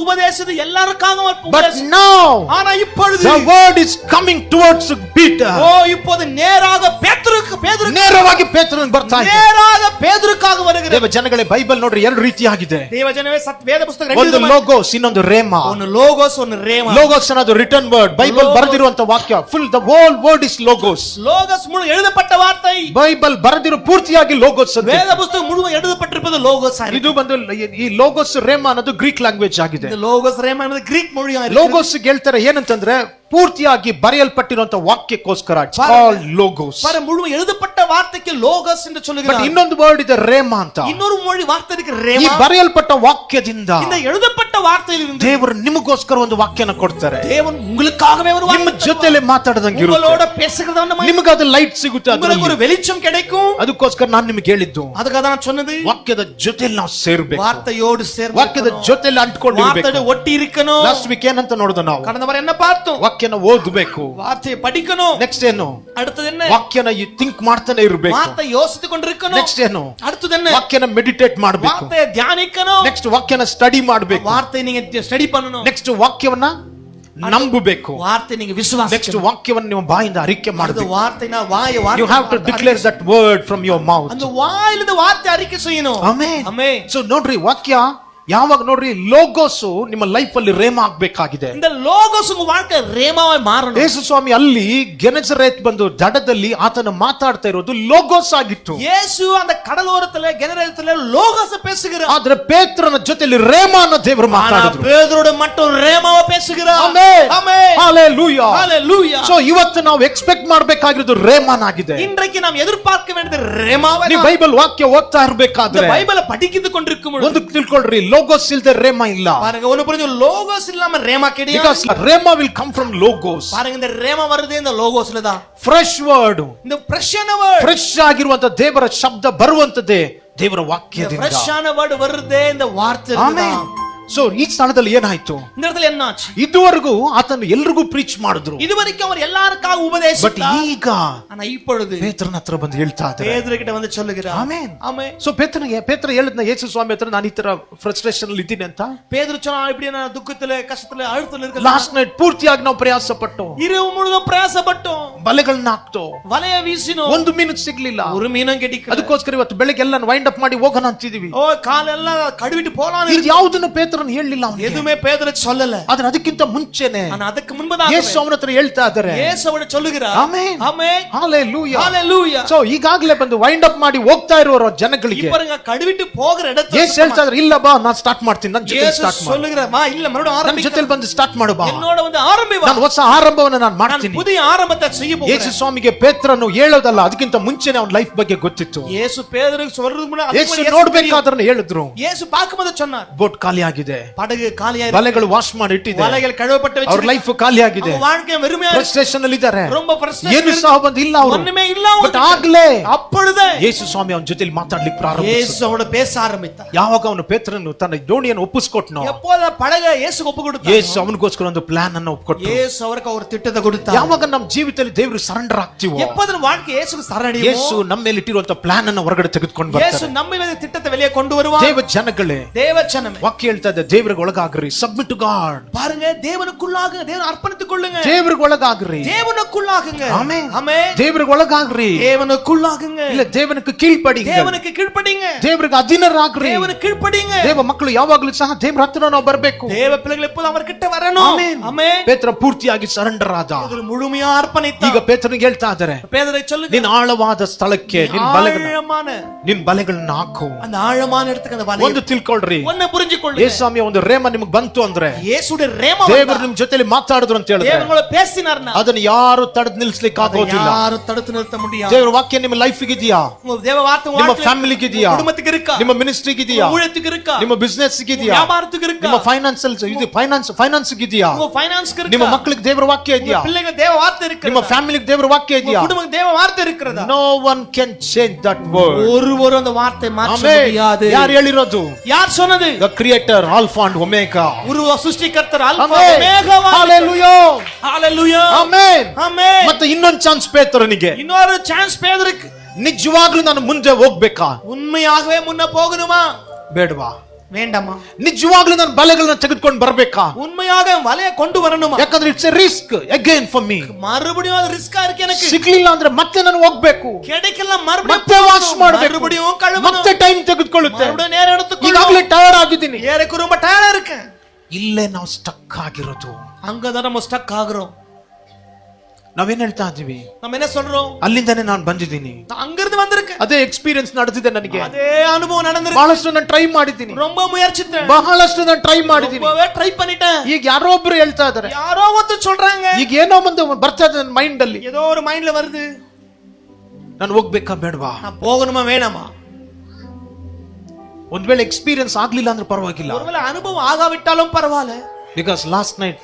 ಉಪದೇಶದ ಎಲ್ಲರಕ್ಕಾಗ ಬಟ್ ನೌ ಆನಾ ಇಪ್ಪೊழுது the word is coming towards beet ಓ ಇಪ್ಪೊದು ನೇರಾಗ ಪೇತ್ರಕ್ಕೆ ಪೇತ್ರ ನೇರವಾಗಿ ಪೇತ್ರನ್ ಬರ್ತಾ ಇದೆ ನೇರಾಗ ಪೇತ್ರಕ್ಕಾಗ ದೇವ ಜನಗಳೇ ಬೈಬಲ್ ನೋಡ್ರಿ ಎರಡು ರೀತಿಯಾಗಿದೆ. ದೇವ ಜನವೇ ಸತ್ ವೇದ ಪುಸ್ತಕ ಒಂದು ಲೋಗೋಸ್ ಇನ್ನೊಂದು ರೇಮ ಒಂದು ಲೋಗೋಸ್ ಒಂದು ರೇಮಾ ಲೋಗೋಸ್ ಅನ್ನೋದು ರಿಟರ್ನ್ ವರ್ಡ್ Bible Logos. ಬರೆದಿರುವಂತ ವಾಕ್ಯ full the whole word is logos logos முழு எழுதப்பட்ட வார்த்தை ಬೈಬಲ್ ಬರೆದಿರೋ ಪೂರ್ತಿಯಾಗಿ ಲೋಗೋಸ್ ಅಂತ வேத புஸ்தகம் முழுவதும் எழுதப்பட்டிருப்பது லோகோஸ் ಇದು ಬಂದು ಈ ಲೋಗೋಸ್ ರೇಮ ಅನ್ನೋದು ಗ್ರೀಕ್ ಲ್ಯಾಂಗ್ವೇಜ್ ಆಗಿದೆ இந்த லோகோஸ் ரேமா என்பது கிரீக் மொழியா இருக்கு ಲೋಗೋಸ್ ಹೇಳ್ತಾರೆ ಏನಂತಂದ್ರೆ ಪೂರ್ತಿಯಾಗಿ ಬರೆಯಲ್ಪಟ್ಟಿರುವಂತ ವಾಕ್ಯಕ್ಕೋಸ್ಕರ ಲೋಗೋಸ್ பாரு முழு எழுதப்பட்ட வார்த்தைக்கு லோகஸ் என்று ಬಟ್ சொல்லுகிறார் ಇನ್ನೊಂದು ವರ್ಡ್ ಇದೆ ರೇಮ ಅಂತ இன்னொரு மொழி வார்த்தை இருக்கு ಈ ரேமா ಬರೆಯಲ್ಪಟ್ಟ ವಾಕ್ಯದಿಂದ இந்த எழுதப்பட்ட வார்த்தையிலிருந்து ದೇವರು ನಿಮಗೋಸ್ಕರ ಒಂದು ವಾಕ್ಯನ ಕೊಡ್ತಾರೆ தேவன் உங்களுக்காகவே ஒரு ನಿಮ್ಮ வார்த்தை ಜೊತೆಲೆ ಮಾತಾಡದಂಗೆ உங்களோட பேசுகிறத நம்ம ನಿಮಗೆ ಅದು ಲೈಟ್ ಸಿಗುತ್ತೆ உங்களுக்கு ಅದ್ರಲ್ಲಿ ஒரு வெளிச்சம் கிடைக்கும் ಅದಕ್ಕೋಸ್ಕರ ನಾನು ನಿಮಗೆ ಹೇಳಿದ್ದು அதுக்காக தான் நான் சொன்னது ವಾಕ್ಯದ ಜೊತೆಲಿ ನಾವು ಸೇರ್ಬೇಕು வார்த்தையோடு சேர்ந்து ವಾಕ್ಯದ ಜೊತೆಲಿ ಅಂಟ್ಕೊಂಡಿರ್ಬೇಕು வார்த்தையோட ஒட்டி இருக்கணும் ಲಾಸ್ಟ್ ವೀಕ್ ಏನಂತ ನೋಡಿದ ನಾವು கடந்த வாரம் என்ன பார்த்தோம் ವಾಕ್ಯನ ಓದ್ಬೇಕು வார்த்தையை படிக்கணும் ನೆಕ್ಸ್ಟ್ ಏನು அடுத்தது என்ன ವಾಕ್ಯನ ಥಿಂಕ್ ಮಾಡ್ತಾನೆ ಇರ್ಬೇಕು வார்த்தை யோசித்து கொண்டிருக்கணும் ನೆಕ್ಸ್ಟ್ ಏನು அடுத்தது என்ன ವಾಕ್ಯನ ಮೆಡಿಟೇಟ್ ಮಾಡ್ಬೇಕು வார்த்தையை தியானிக்கணும் ನೆಕ್ಸ್ಟ್ ವಾಕ್ಯನ ಸ್ಟಡಿ ಮಾಡ್ಬೇಕು வார்த்தை நீங்க ஸ்டடி பண்ணணும் ನೆಕ್ಸ್ಟ್ ವಾಕ್ಯವನ್ನ ನಂಬಬೇಕು வார்த்தை நீங்க ನೆಕ್ಸ್ಟ್ விசுவாசிக்கணும் ವಾಕ್ಯವನ್ನ ನೀವು ಬಾಯಿಂದ ಅರಿಕೆ அடுத்த ಮಾಡಬೇಕು வார்த்தை நான் வாய ಯು வார்த்தை have to declare that word from your mouth அந்த வாயிலிருந்து வார்த்தை அறிக்கை செய்யணும் ಆಮೇನ್ அமே ಸೊ ನೋಡ್ರಿ ವಾಕ್ಯ ಯಾವಾಗ ನೋಡ್ರಿ ಲೋಗೋಸು ನಿಮ್ಮ ಲೈಫ್ ಅಲ್ಲಿ ರೇಮ ಆಗ್ಬೇಕಾಗಿದೆ இந்த லோகோஸ் உங்க வாழ்க்கை ரேமாவாய் மாறணும் ಯೇಸು ಸ್ವಾಮಿ ಅಲ್ಲಿ ಗೆನಜರೇತ್ ಬಂದು ದಡದಲ್ಲಿ ಆತನ ಮಾತಾಡ್ತಾ ಇರೋದು ಲೋಗೋಸ್ ಆಗಿತ್ತು இயேசು அந்த கடலோரத்துல கிணறத்துல லோகோஸ பேசுகிறார் ಆದ್ರೆ ಪೇತ್ರನ ಜೊತೆಲಿ ರೇಮ ಅನ್ನೋ ದೇವರು ஆனா ಮಾತಾಡಿದ್ರು பேதுரோட மட்டும் ரேமாவை பேசுகிறார் ಆಮೆನ್. Amen Hallelujah. ஹalleluya ಸೊ ಇವತ್ತು ನಾವು ಎಕ್ಸ್ಪೆಕ್ಟ್ ಮಾಡ್ಬೇಕಾಗಿರೋದು ರೇಮಾನ್ ಆಗಿದೆ இன்றைக்கு நாம் எதிர்பார்க்க வேண்டியது ரேமாவை ನೀವು ಬೈಬಲ್ ವಾಕ್ಯ ಓದ್ತಾ இந்த ಇರ್ಬೇಕಾದ್ರೆ பைபிளை படிக்கிட்டு கொண்டிருக்கும் பொழுது ಒಂದು ತಿಳ್ಕೊಳ್ರಿ ಲೋಗೋಸ್ ಇಲ್ದೆ ರೇಮ ಇಲ್ಲ பாருங்க ஒண்ணு புரிஞ்சு லோகோஸ் இல்லாம ரேமா கிடையாது because rhema will come from logos பாருங்க இந்த ரேமா வருது இந்த லோகோஸ்ல தான் ಫ್ರೆಶ್ ವರ್ಡ್ இந்த ஃப்ரெஷ்ஷான வேர்ட் ಫ್ರೆಶ್ ಆಗಿರುವಂತ ದೇವರ ಶಬ್ದ ಬರುವಂತದ್ದೇ ದೇವರ ವಾಕ್ಯದಿಂದ ஃப்ரெஷ்ஷான வேர்ட் வருதே இந்த வார்த்தை ಆಮೇನ್ தான் ಸೊ ಈ ಸ್ಥಳದಲ್ಲಿ ಏನಾಯ್ತು இந்த இடத்துல என்னாச்சு ಇದುವರೆಗೂ ಆತನು ಎಲ್ರಿಗೂ ಪ್ರೀಚ್ ಮಾಡಿದ್ರು இதுவரைக்கும் அவர் எல்லாருக்காக ಬಟ್ உபதேசித்தார் ಈಗ ஆனா இப்பொழுது ಪೇತ್ರನ ಹತ್ರ ಬಂದು ಹೇಳ್ತಾ ಇದ್ದಾರೆ பேதுரு கிட்ட வந்து சொல்லுகிறார் ಆಮೇನ್ ஆமே ಸೊ ಪೇತ್ರನಿಗೆ ಪೇತ್ರ ಹೇಳಿದ್ನ ಯೇಸು ಸ್ವಾಮಿ ಹತ್ರ ನಾನು ಈ ತರ ಫ್ರಸ್ಟ್ರೇಷನ್ ಅಲ್ಲಿ ಇದ್ದೀನಿ ಅಂತ பேதுரு சொன்னா இப்படி நான் துக்கத்துல கஷ்டத்துல அழுத்தத்துல இருக்க ಲಾಸ್ಟ್ ನೈಟ್ ಪೂರ್ತಿಯಾಗಿ ನಾವು ಪ್ರಯಾಸ ಪಟ್ಟು இரவு முழுதும் பிரயாசப்பட்டோம் ಬಲೆಗಳನ್ನ ಹಾಕ್ತು வலைய வீசினோம் ಒಂದು ಮೀನು ಸಿಗ್ಲಿಲ್ಲ ஒரு மீனும் கிடைக்கல ಅದಕ್ಕೋಸ್ಕರ ಇವತ್ತು ಬೆಳಗ್ಗೆ ಎಲ್ಲ ವೈಂಡ್ ಅಪ್ ಮಾಡಿ ಹೋಗೋಣ ಅಂತಿದೀವಿ ஓ காலெல்லாம் கழுவிட்டு போலாம் ಇದು ಯಾವುದನ್ನು ಪೇತ್ರನ್ ಹೇಳಲಿಲ್ಲ ಅವನಿಗೆ எதுவுமே பேதுரு சொல்லல ಆದ್ರೆ ಅದಕ್ಕಿಂತ ಮುಂಚೆನೆ ஆனா அதுக்கு முன்பதாக ಯೇಸು ಅವನ ಹತ್ರ ಹೇಳ್ತಾ ಇದ್ದಾರೆ இயேசுவோட சொல்லுகிறார் ಆಮೇನ್ ஆமே ಹಾಲೆಲೂಯಾ ஹalleluya ಸೊ ಈಗಾಗಲೇ ಬಂದು ವೈಂಡ್ ಅಪ್ ಮಾಡಿ ಹೋಗ್ತಾ ಇರೋರ ಜನಗಳಿಗೆ இப்ப கழுவிட்டு போகிற இடத்துல ಯೇಸು ಹೇಳ್ತಾ ಇದ್ರೆ ಇಲ್ಲ ಬಾ ನಾನು ಸ್ಟಾರ್ಟ್ ಮಾಡ್ತೀನಿ ನನ್ನ ಜೊತೆ இயேசு ಸ್ಟಾರ್ಟ್ ಮಾಡು சொல்லுகிறார் வா இல்ல மறுபடியும் ನನ್ನ ஆரம்பிக்க ಜೊತೆಲಿ ಬಂದು ಸ್ಟಾರ್ಟ್ ಮಾಡು ಬಾ என்னோட வந்து ஆரம்பி வா ನಾನು ಹೊಸ ಆರಂಭವನ್ನು ನಾನು நான் ಮಾಡ್ತೀನಿ புதிய ஆரம்பத்தை செய்ய ಯೇಸು போகிறேன் ಸ್ವಾಮಿಗೆ ಪೇತ್ರನು ಹೇಳೋದಲ್ಲ ಅದಕ್ಕಿಂತ ಮುಂಚೆನೆ ಅವನ ಲೈಫ್ ಬಗ್ಗೆ ಗೊತ್ತಿತ್ತು இயேசு பேதுருக்கு சொல்றதுக்கு முன்னாடி அதுக்கு ಯೇಸು முன்னாடி இயேசு தெரியும். ನೋಡ್ಬೇಕಾದ್ರೆ ಹೇಳಿದ್ರು இயேசு பார்க்கும்போது சொன்னார் ಬೋಟ್ ಖಾಲಿ ಆಗಿದೆ படகு காலியா இருக்கு. ಬಲೆಗಳು ವಾಶ್ ಮಾಡಿ ಇಟ್ಟಿದೆ வலைகள் கழுவப்பட்டு ಅವ್ರ வச்சு ಲೈಫ್ ಖಾಲಿ ಆಗಿದೆ வாழ்க்கை வெறுமையா இருக்கு. ಫ್ರಸ್ಟ್ರೇಷನ್ ಅಲ್ಲಿ ಇದ್ದಾರೆ ரொம்ப frustration ಏನು இருக்கு. ಸಹ ಬಂದು ಇಲ್ಲ ಅವರು ஒண்ணுமே இல்ல ಬಟ್ அவங்களுக்கு. ಆಗ್ಲೇ அப்பொழுதே ಯೇಸು ಸ್ವಾಮಿ ಅವನ ಜೊತೆಲಿ ಮಾತಾಡ್ಲಿಕ್ಕೆ ಪ್ರಾರಂಭ இயேசு அவனோட பேச ஆரம்பித்தார் ಯಾವಾಗ ಅವನು ಪೇತ್ರನು ತನ್ನ ದೋಣಿಯನ್ನು ಒಪ್ಪಿಸ್ಕೊಟ್ನೋ எப்போது படக இயேசு ஒப்பு கொடுத்தார் ಯೇಸು ಅವನಿಗೋಸ್ಕರ ಒಂದು ಪ್ಲಾನ್ ಅನ್ನು ಒಪ್ಕೊಟ್ಟು இயேசு அவருக்கு ஒரு திட்டத்தை கொடுத்தார் ಯಾವಾಗ ನಮ್ಮ ಜೀವಿತದಲ್ಲಿ ದೇವರು ಸರೆಂಡರ್ ಆಗ್ತೀವೋ எப்போது நம்ம வாழ்க்கை இயேசுக்கு சரணடையுமோ ಯೇಸು ನಮ್ಮ ಮೇಲೆ ಇಟ್ಟಿರುವಂತ ಪ್ಲಾನ್ ಅನ್ನು ಹೊರಗಡೆ ತೆಗೆದುಕೊಂಡು இயேசு ಬರ್ತಾರೆ நம்ம மீது திட்டத்தை வெளியே கொண்டு வருவார் ದೇವ ಜನಗಳೇ தேவச்சனமே ವಾಕ್ಯ ಹೇಳ್ತಾ that தேவருக்கு ಒಳಗಾಗ್ರಿ submit to god பாருங்க தேவனுக்குள்ளாக தேவன் அர்ப்பணித்துக் கொள்ளுங்க தேவருக்கு ಒಳಗಾಗ್ರಿ தேவனுக்குள்ளாகுங்க ஆமென் ஆமென் தேவருக்கு ಒಳಗಾಗ್ರಿ தேவனுக்குள்ளாகுங்க இல்ல தேவனுக்கு கீழ்ப்படிங்க தேவனுக்கு கீழ்ப்படிங்க ದೇವರಿಗೆ ಅಧೀನರಾಗ್ರಿ ದೇವರಿಗೆ ಕೀಳ್ಪಡಿಂಗ ದೇವ ಮಕ್ಕಳು ಯಾವಾಗಲೂ ಸಹ ದೇವರ ಹತ್ರ ನಾವು ಬರಬೇಕು ದೇವ ಪಿಳಗಳು ಎಪ್ಪೋದು ಅವರ ಕಿಟ್ಟ ವರನು ಆಮೆನ್ ಆಮೆನ್ ಪೇತ್ರ ಪೂರ್ತಿಯಾಗಿ ಸರೆಂಡರ್ ಆದ ಅದರ ಮುಳುಮೆಯ ಅರ್ಪಣಿತ ಈಗ ಪೇತ್ರನಿಗೆ ಹೇಳ್ತಾ ಇದ್ದಾರೆ ಪೇತ್ರನಿಗೆ ಚಲ್ಲು ನಿನ್ನ ಆಳವಾದ ಸ್ಥಳಕ್ಕೆ ನಿನ್ನ ಬಲೆಗಳನ್ನು ನಿನ್ನ ಬಲೆಗಳನ್ನು ಹಾಕು அந்த ஆழமான இடத்துக்கு அந்த வலையை ಒಂದು ತಿಳ್ಕೊಳ್ಳ್ರಿ ಒಂದು புரிஞ்சிಕೊಳ್ಳ್ರಿ ಯೇಸು ಏಸಾಮಿಯ ಒಂದು ರೇಮ ನಿಮ್ಗೆ ಬಂತು ಅಂದ್ರೆ இயேசுடைய ரேம ದೇವರು ನಿಮ್ ಜೊತೆಲಿ ಮಾತಾಡಿದ್ರು ಅಂತ ಹೇಳಿದ್ರೆ தேவனோட பேசினார்னா ಅದನ್ನ ಯಾರು ತಡೆದ್ ನಿಲ್ಸ್ಲಿಕ್ಕೆ ಆಗೋದಿಲ್ಲ யாரும் தடுத்து நிறுத்த முடியாது ದೇವ್ರ ವಾಕ್ಯ ನಿಮ್ಮ ಲೈಫ್ ಇದೆಯಾ உங்க தேவ வார்த்தை உங்க ನಿಮ್ಮ வாழ்க்கையில- ಫ್ಯಾಮಿಲಿಗೆ ಇದೆಯಾ உங்க குடும்பத்துக்கு இருக்கா ನಿಮ್ಮ ಮಿನಿಸ್ಟ್ರಿಗೆ ಇದೆಯಾ உங்க ஊழியத்துக்கு இருக்கா ನಿಮ್ಮ ಬಿಸ್ನೆಸ್ உங்க ಇದೆಯಾ வியாபாரத்துக்கு இருக்கா ನಿಮ್ಮ ಫೈನಾನ್ಸಿಯಲ್ ಇದು ಫೈನಾನ್ಸ್ ಫೈನಾನ್ಸ್ ಇದೆಯಾ உங்க ஃபைனான்ஸ்க்கு ನಿಮ್ಮ இருக்கா ಮಕ್ಕಳಿಗೆ ದೇವ್ರ ವಾಕ್ಯ உங்க ಇದೆಯಾ பிள்ளைங்க தேவ வார்த்தை ನಿಮ್ಮ இருக்கிறதா ಫ್ಯಾಮಿಲಿಗೆ ದೇವ್ರ ವಾಕ್ಯ உங்க ಇದೆಯಾ குடும்பம் தேவ வார்த்தை இருக்கிறதா no one can change that word ஒருவரும் அந்த வார்த்தை மாற்ற முடியாது ಯಾರು ಹೇಳಿರೋದು யார் சொன்னது the creator alpha and omega ಗುರುವ ಸೃಷ್ಟಿಕರ್ತರ ಆಲ್ಫಾ ಒಮೆಗಾ ಹalleluya hallelujah. Amen. Amen. ಮತ್ತೆ ಇನ್ನೊಂದು ಚಾನ್ಸ್ ಪೇತ್ರನಿಗೆ. ಇನ್ನೊಂದು ಚಾನ್ಸ್ ಪೇತ್ರಕ್ಕೆ. ನಿಜವಾಗ್ಲೂ ನಾನು ಮುಂದೆ ಹೋಗ್ಬೇಕಾ? ಉನ್ಮೆಯಾಗವೇ ಮುನ್ನ ಹೋಗನುಮಾ? ಬೇಡವಾ? வேண்டாமா ನಿಜವಾಗ್ಲೂ ನಾನು ಬಲೆಗಳನ್ನ ತೆಗೆದುಕೊಂಡು ಬರ್ಬೇಕಾ உண்மையாக வலைய கொண்டு வரணுமா ಯಾಕಂದ್ರೆ it's a risk again for me மறுபடியும் அது ரிஸ்கா இருக்கு எனக்கு ಸಿಗ್ಲಿಲ್ಲ ಅಂದ್ರೆ ಮತ್ತೆ ನಾನು ಹೋಗ್ಬೇಕು கிடைக்கல மறுபடியும் ಮತ್ತೆ ವಾಶ್ ಮಾಡ್ಬೇಕು மறுபடியும் கழுவணும் ಮತ್ತೆ ಟೈಮ್ ತೆಗೆದುಕೊಳ್ಳುತ್ತೆ மறுபடியும் நேரம் எடுத்துக்கொள்ளும் ಈಗಾಗಲೇ ಟಯರ್ಡ್ ಆಗಿದ್ದೀನಿ ஏறக்கு ரொம்ப டயர்டா இருக்கேன் ಇಲ್ಲೇ ನಾವು ಸ್ಟಕ್ ಆಗಿರೋದು அங்கதான் நம்ம ஸ்டக் ஆகுறோம் ನಾವ್ ಏನ್ ಹೇಳ್ತಾ ಇದೀವಿ ನಾವು ಏನೇ ಸೊಲ್ರು ಅಲ್ಲಿಂದಾನೆ ನಾನು ಬಂದಿದ್ದೀನಿ ಹಂಗಿರ್ದು ಬಂದಿರಕ್ಕೆ ಅದೇ ಎಕ್ಸ್ಪೀರಿಯನ್ಸ್ ನಡೆದಿದೆ ನನಗೆ ಅದೇ ಅನುಭವ ನಡೆದ್ರೆ ಬಹಳಷ್ಟು ನಾನು ಟ್ರೈ ಮಾಡಿದ್ದೀನಿ ರೊಂಬ ಮುಯರ್ಚಿದ್ದೆ ಬಹಳಷ್ಟು ನಾನು ಟ್ರೈ ಮಾಡಿದ್ದೀನಿ ಟ್ರೈ பண்ணிட்டேன் ಈಗ ಯಾರೋ ಒಬ್ರು ಹೇಳ್ತಾ ಇದ್ದಾರೆ ಯಾರೋ ಒಂದು சொல்றாங்க ಈಗ ಏನೋ ಒಂದು ಬರ್ತಾ ಇದೆ ನನ್ನ ಮೈಂಡ್ ಅಲ್ಲಿ ஏதோ ஒரு மைண்ட்ல வருது ನಾನು ಹೋಗ್ಬೇಕಾ ಬೇಡವಾ ನಾನು ಹೋಗணுಮಾ ವೇಣಾಮಾ ಒಂದ್ ವೇಳೆ ಎಕ್ಸ್ಪೀರಿಯನ್ಸ್ ಆಗ್ಲಿಲ್ಲ ಅಂದ್ರೆ ಪರವಾಗಿಲ್ಲ ಒಂದ್ ವೇಳೆ ಅನುಭವ ಆಗಾವಿಟ್ಟಾಲೂ ಪರವಾಗಿಲ್ಲ because last night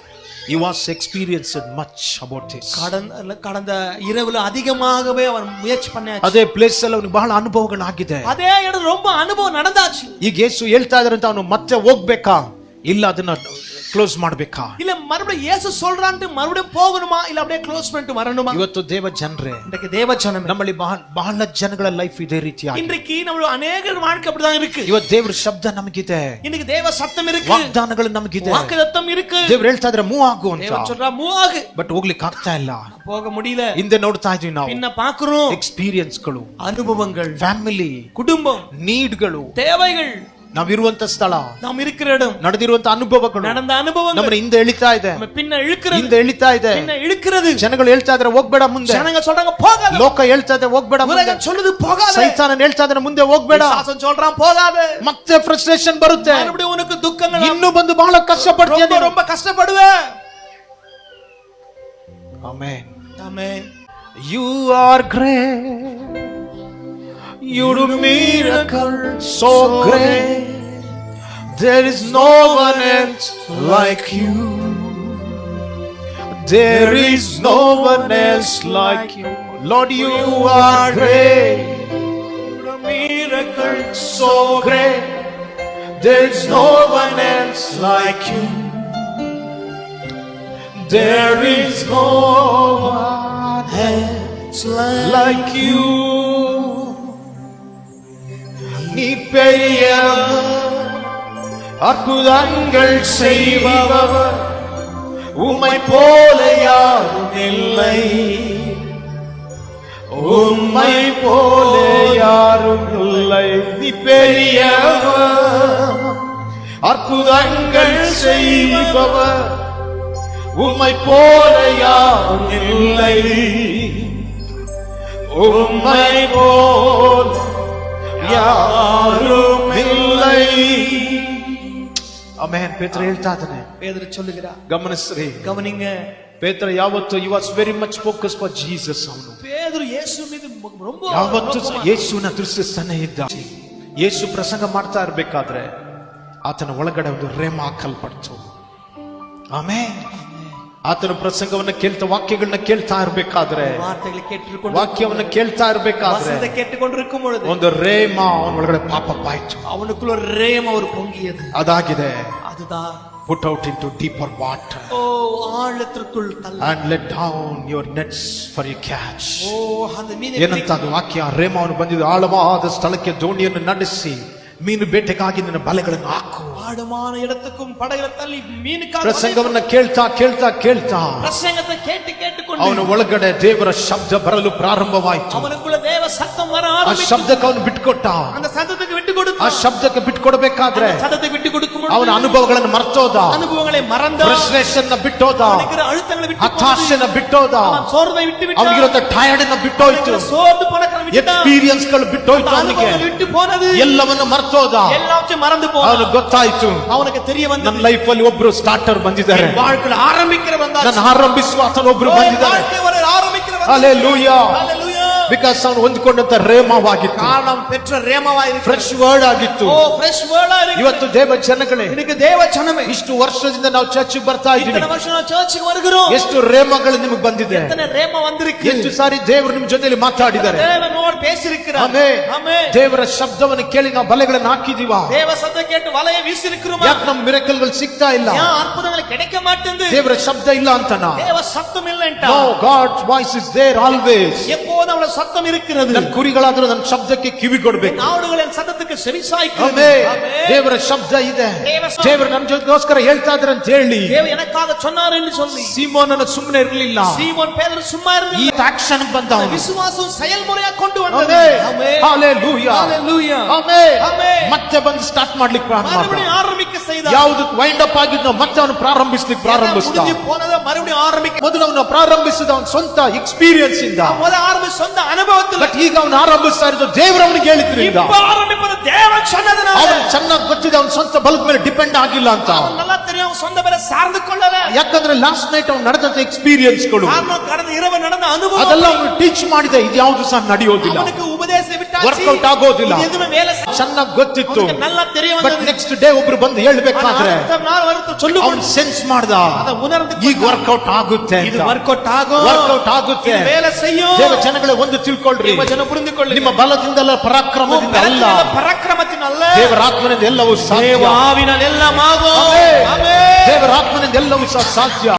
ಈ was experienced much about this கடந்த கடந்த இரவுல அதிகமாகவே அவன் முயற்சி பண்ணாச்சு ಅದೇ ಪ್ಲೇಸ್ ಅಲ್ಲಿ ಅವನಿಗೆ ಬಹಳ ಅನುಭವಗಳಾಗಿದೆ அதே இடம் ரொம்ப அனுபவம் நடந்தாச்சு ಈಗ ಯೇಸು ಹೇಳ್ತಾ ಇದಾರೆ ಅಂತ ಅವನು ಮತ್ತೆ ಹೋಗ್ಬೇಕಾ ಇಲ್ಲ ಅದನ್ನ ಕ್ಲೋಸ್ ಮಾಡ್ಬೇಕಾ இல்ல மறுபடியும் இயேசு சொல்றான்ட்டு மறுபடியும் போகணுமா இல்ல அப்படியே க்ளோஸ் பண்ணிட்டு வரணுமா ಇವತ್ತು ದೇವ ಜನರೇ இன்றைக்கு தேவச்சனம் ನಮ್ಮಲ್ಲಿ ಬಹಳ ಬಹಳ ಜನಗಳ ಲೈಫ್ ಇದೇ ರೀತಿಯಾಗಿ இன்றைக்கு நம்ம அநேக வாழ்க்கை அப்படிதான் இருக்கு ಇವತ್ತು ದೇವ್ರ ಶಬ್ದ ನಮಗಿದೆ இன்னைக்கு தேவ சத்தம் இருக்கு ವಾಗ್ದಾನಗಳು ನಮಗಿದೆ வாக்குதத்தம் இருக்கு ದೇವ್ರು ಹೇಳ್ತಾ ಇದ್ರೆ ಮೂವ್ ಆಗು ಅಂತ தேவன் சொல்றா மூவாகு ಬಟ್ ಹೋಗ್ಲಿಕ್ಕೆ ಆಗ್ತಾ ಇಲ್ಲ போக முடியல ಹಿಂದೆ ನೋಡ್ತಾ ಇದೀವಿ ನಾವು பின்ன பாக்குறோம் ಎಕ್ಸ್ಪೀರಿಯನ್ಸ್ಗಳು அனுபவங்கள் ಫ್ಯಾಮಿಲಿ குடும்பம் ನೀಡ್ಗಳು தேவைகள் ನಾವಿರುವಂತ ಸ್ಥಳ ನಾವು ಇರುಕ್ಕಿರ ಇಡಂ ನಡೆದಿರುವಂತ ಅನುಭವಗಳು ನಡೆದ ಅನುಭವ ನಮ್ಮನ್ನ ಹಿಂದೆ ಎಳಿತಾ ಇದೆ ಪಿನ್ನ ಇಳುಕ್ಕಿರ ಹಿಂದೆ ಎಳಿತಾ ಇದೆ ಪಿನ್ನ ಇಳುಕ್ಕಿರದು ಜನಗಳು ಹೇಳ್ತಾ ಇದ್ರೆ ಹೋಗ್ಬೇಡ ಮುಂದೆ ಜನಗಳು சொல்றாங்க போகாத ಲೋಕ ಹೇಳ್ತಾ ಇದೆ ಹೋಗ್ಬೇಡ ಮುಂದೆ சொல்லுது போகாத ಸೈತಾನನ ಹೇಳ್ತಾ ಇದ್ದಾನೆ ಮುಂದೆ ಹೋಗ್ಬೇಡ ಸಾಸನ್ சொல்றான் போகாத ಮತ್ತೆ ಫ್ರಸ್ಟ್ರೇಷನ್ ಬರುತ್ತೆ ಮರುಬಡಿ ಉನಕ್ಕೆ ದುಃಖಗಳು ಇನ್ನು ಬಂದು ಬಹಳ ಕಷ್ಟ ಪಡ್ತೀಯ ನೀನು ரொம்ப ಕಷ್ಟಪಡುವೆ amen amen you are great You do miracles so great. There is no one else like you. There is no one else like you. Lord, you are great. You do miracles so great. There's no one else like you. There is no one else like you. நீ பெரியவர் அற்புதங்கள் செய்பவர். உம்மை போல யாரும் இல்லை. உம்மை போல யாரும் இல்லை. நீ பெரியவர் அற்புதங்கள் செய்பவர். உம்மை போல யாரும் இல்லை. உம்மை போல யாரும் இல்லை ಆಮೇನ್ ಪೇತ್ರ ಹೇಳ್ತಾ ಇದ್ದಾನೆ பேதுரு சொல்லுகிறார் ಗಮನಿಸ್ರಿ கவனிங்க ಪೇತ್ರ ಯಾವತ್ತು you was very much focus for Jesus ಅವನು பேதுரு இயேசு மீது ரொம்ப ಯಾವತ್ತು ரொம்ப- ಯೇಸುವಿನ ದೃಷ್ಟಿಸ್ತಾನೆ ಇದ್ದ ಯೇಸು ಪ್ರಸಂಗ ಮಾಡ್ತಾ ಇರ್ಬೇಕಾದ್ರೆ ಆತನ ಒಳಗಡೆ ಒಂದು ರೇಮ ಹಾಕಲ್ಪಡ್ತು ಆಮೇಲೆ ಆತನ ಪ್ರಸಂಗವನ್ನ ಕೇಳ್ತಾ ವಾಕ್ಯಗಳನ್ನ ಕೇಳ್ತಾ ಇರ್ಬೇಕಾದ್ರೆ ವಾಕ್ಯವನ್ನ ಕೇಳ್ತಾ ಇರ್ಬೇಕಾದ್ರೆ ಕೇಳಿಕೊಂಡಿರುಕುಂ ಒಂದು ರೇಮ ಅವನ ಒಳಗಡೆ ಪಾಪ ಪಾಯ್ತು ಅವನಕ್ಕೂ ರೇಮ ಅವರು ಪೊಂಗಿಯದು ಅದಾಗಿದೆ ಅದುದಾ put out into deeper water. And nets for your catch O your ಮೀನು ಏನಂತ ಅದು ವಾಕ್ಯ ರೇಮ ರೇಮವನ್ನು ಬಂದಿದ್ದು ಆಳವಾದ ಸ್ಥಳಕ್ಕೆ ದೋಣಿಯನ್ನು ನಡೆಸಿ ಮೀನು ಬೇಟೆಗಾಗಿ ನನ್ನ ಬಲೆಗಳನ್ನು ಹಾಕು ஆழமான இடத்துக்கும் படகுல தள்ளி மீனுக்காக ಪ್ರಸಂಗವನ್ನ ಕೇಳ್ತಾ ಕೇಳ್ತಾ ಕೇಳ್ತಾ பிரசங்கத்தை கேட்டு கேட்டுக்கொண்டு ಅವನ ಒಳಗಡೆ ದೇವರ ಶಬ್ದ ಬರಲು ಪ್ರಾರಂಭವಾಯಿತು அவனுக்குள்ள தேவ சத்தம் வர ಆ ஆரம்பிச்சு ಶಬ್ದಕ್ಕೆ ಅವನು ಬಿಟ್ಕೊಟ್ಟ அந்த சத்தத்துக்கு விட்டு ಆ கொடுத்தான் ಶಬ್ದಕ್ಕೆ ಬಿಟ್ಕೊಡ್ಬೇಕಾದ್ರೆ அந்த சத்தத்தை விட்டு கொடுக்கும் ಅವನ பொழுது ಅನುಭವಗಳನ್ನು ಮರ್ತೋದ அனுபவங்களை மறந்தான் ಫ್ರಸ್ಟ್ರೇಷನ್ ಬಿಟ್ಟೋದ அவனுக்கு அழுத்தங்களை விட்டு போனது. ಹತಾಶನ ಬಿಟ್ಟೋದ அவன் சோர்வை விட்டு விட்டான் ಅವನಿಗಿರೋ ಟಯರ್ಡ್ ಅನ್ನ ಬಿಟ್ಟೋಯ್ತು அவனுக்கு சோர்ந்து பணக்கம் விட்டுட்டான் ಎಕ್ಸ್ಪೀರಿಯನ್ಸ್ ಗಳು ಬಿಟ್ಟೋಯ್ತು அந்த ಅವನಿಗೆ அனுபவங்கள் விட்டு போனது ಎಲ್ಲವನ್ನ ಮರ್ತೋದ எல்லாத்தையும் மறந்து ಅವನು போனான் ಗೊತ್ತಾಯ್ತು ಅವನಿಗೆ ತಿಳಿಯ ಬಂದ ನನ್ನ ಲೈಫ್ ಅಲ್ಲಿ ಒಬ್ರು ಸ್ಟಾರ್ಟರ್ ಬಂದಿದ್ದಾರೆ ಬಾಳ್ಕಲ್ ಆರಂಭಿಕರು ಬಂದ ನನ್ನ ಆರಂಭಿಸುವ ಒಬ್ರು ಬಂದಿದ್ದಾರೆ ಆರಂಭಿಕರು ஒரு ஆரம்பிக்கிற வந்தாச்சு. Hallelujah. Hallelujah. ಬಿಕಾಸ್ ಅವನು ಹೊಂದ್ಕೊಂಡಂತ ರೇಮವಾಗಿತ್ತು காரணம் பெற்ற ரேமவா இருக்கு ಫ್ರೆಶ್ ವರ್ಡ್ ಆಗಿತ್ತು ஓ ஃப்ரெஷ் வேர்டா இருக்கு ಇವತ್ತು ದೇವ ಜನಗಳೇ இன்னைக்கு தேவ ஜனமே ಇಷ್ಟು ವರ್ಷದಿಂದ ನಾವು ಚರ್ಚ್ ಬರ್ತಾ ಇದ್ದೀವಿ இத்தனை வருஷம் நான் சர்ச்சுக்கு வருகிறோம் ಎಷ್ಟು ರೇಮಗಳು ನಿಮಗೆ ಬಂದಿದೆ எத்தனை ரேம வந்திருக்கு ಎಷ್ಟು ಸಾರಿ ದೇವರು ನಿಮ್ ಜೊತೆಲಿ ಮಾತಾಡಿದ್ದಾರೆ தேவனோடு பேசியிருக்கிறார் ಆಮೇ ஆமே ದೇವರ ಶಬ್ದವನ್ನು ಕೇಳಿ ನಾವು ಬಲೆಗಳನ್ನು ಹಾಕಿದೀವ தேவ சத்தம் கேட்டு வலையை வீசி இருக்கிறோமா ಯಾಕೆ ನಮ್ ಮಿರಕಲ್ಗಳು ಸಿಗ್ತಾ ಇಲ್ಲ ஏன் அற்புதங்கள் கிடைக்க மாட்டேங்குது ದೇವರ ಶಬ್ದ ಇಲ್ಲ ಅಂತನಾ தேவ சத்தம் இல்லைன்ட்டா no God's voice is there always எப்போதும் அவள சத்தம் இருக்கிறது ನನ್ನ ಕುರಿಗಳಾದ್ರೂ ನನ್ನ ಶಬ್ದಕ್ಕೆ ಕಿವಿ ಕೊಡ್ಬೇಕು நாடுகள் என் சத்தத்துக்கு செவி சாய்க்கிறது ಆಮೇ ஆமே. ದೇವರ ಶಬ್ದ ಇದೆ ದೇವ ಶಬ್ದ. ದೇವರು ನನ್ನ ಜೊತೆಗೋಸ್ಕರ ಹೇಳ್ತಾ ಇದ್ದಾರೆ ಅಂತ ಹೇಳಿ தேவ எனக்காக சொன்னார் என்று சொல்லி ಸೀಮೋನನ ಸುಮ್ಮನೆ ಇರಲಿಲ್ಲ சீமோன் பேதுரு சும்மா ಈ இருந்தில்லை ಆಕ್ಷನ್ ಬಂದ ಅವನು விசுவாசம் செயல்முறையா கொண்டு வந்தது amen amen. Hallelujah Hallelujah. Amen amen. ಮತ್ತೆ ಬಂದು ಸ್ಟಾರ್ಟ್ ಮಾಡ್ಲಿಕ್ಕೆ ಪ್ರಾರಂಭ ಮಾಡ್ದ. மறுபடியும் ஆரம்பிக்க செய்தார் ಯಾವ್ದು ವೈಂಡ್ ಅಪ್ ಆಗಿದ್ನೋ ಮತ್ತೆ ಅವನು ಪ್ರಾರಂಭಿಸ್ಲಿಕ್ಕೆ ಪ್ರಾರಂಭಿಸ್ದ முடிஞ்சு போனதை மறுபடியும் ஆரம்பிக்க ಮೊದಲು ಅವನು ಪ್ರಾರಂಭಿಸಿದ ಅವನ ಸ್ವಂತ ಎಕ್ಸ್ಪೀರಿಯನ್ಸ್ ಇಂದ முத ஆரம்பி சொந்த அனுபவத்தில் ಬಟ್ ಈಗ ಅವನು ಆರಂಭಿಸ್ತಾ ಇರೋದು ದೇವರು ಅವನಿಗೆ ಹೇಳಿದ್ರಿಂದ இப்ப ஆரம்பிப்பது தேவன் சொன்னதுனால ಅವನು ಚೆನ್ನಾಗಿ ಗೊತ್ತಿದೆ ಅವನ ಸ್ವಂತ ಬಲದ ಮೇಲೆ ಡಿಪೆಂಡ್ ಆಗಿಲ್ಲ ಅಂತ அவன் நல்லா தெரியும் அவன் சொந்த பேரை சார்ந்து கொள்ளல ಯಾಕಂದ್ರೆ ಲಾಸ್ಟ್ ನೈಟ್ ಅವ್ನು ನಡೆದಂತ ಎಕ್ಸ್ಪೀರಿಯನ್ಸ್ಗಳು காரணம் கடந்த இரவு நடந்த அனுபவம் ಅದೆಲ್ಲ ಅವನು ಟೀಚ್ ಮಾಡಿದೆ ಇದು ಯಾವುದು ಸಹ ನಡೆಯೋದಿಲ್ಲ அவனுக்கு உபதேசம் விட்டாச்சு Workout ಆಗೋದಿಲ್ಲ. இது எதுவுமே வேலை செய்ய- ಚೆನ್ನಾಗಿ ಗೊತ್ತಿತ್ತು அவனுக்கு நல்லா தெரிய ಬಟ್ வந்தது ನೆಕ್ಸ್ಟ್ ಡೇ ಒಬ್ರು ಬಂದು ಹೇಳ್ಬೇಕಾದ್ರೆ ಪಾತ್ರೆ. ಸೆನ್ಸ್ ಮಾಡ್ದ. ಅದ ಈಗ ವರ್ಕೌಟ್ ಆಗುತ್ತೆ ಇದು ವರ್ಕೌಟ್ ಆಗೋ ವರ್ಕೌಟ್ ಆಗುತ್ತೆ. ಮೇಲೆ ಸಯ್ಯೋ ದೇವ ಜನಗಳೇ ಒಂದು ತಿಳ್ಕೊಳ್ರಿ. ನಿಮ್ಮ ಜನ ಪುರಿಂದಿಕೊಳ್ಳಿ ನಿಮ್ಮ ಬಲದಿಂದಲ್ಲ ಪರಾಕ್ರಮದಿಂದ ಅಲ್ಲ. ಪರಾಕ್ರಮದಿಂದ ಅಲ್ಲ ಎಲ್ಲವೂ ಸಾಧ್ಯ. ದೇವಾವಿನಲ್ಲಿ ಎಲ್ಲ ಮಾಗೋ ಆಮೆನ್ ಎಲ್ಲವೂ ಸಾಧ್ಯ.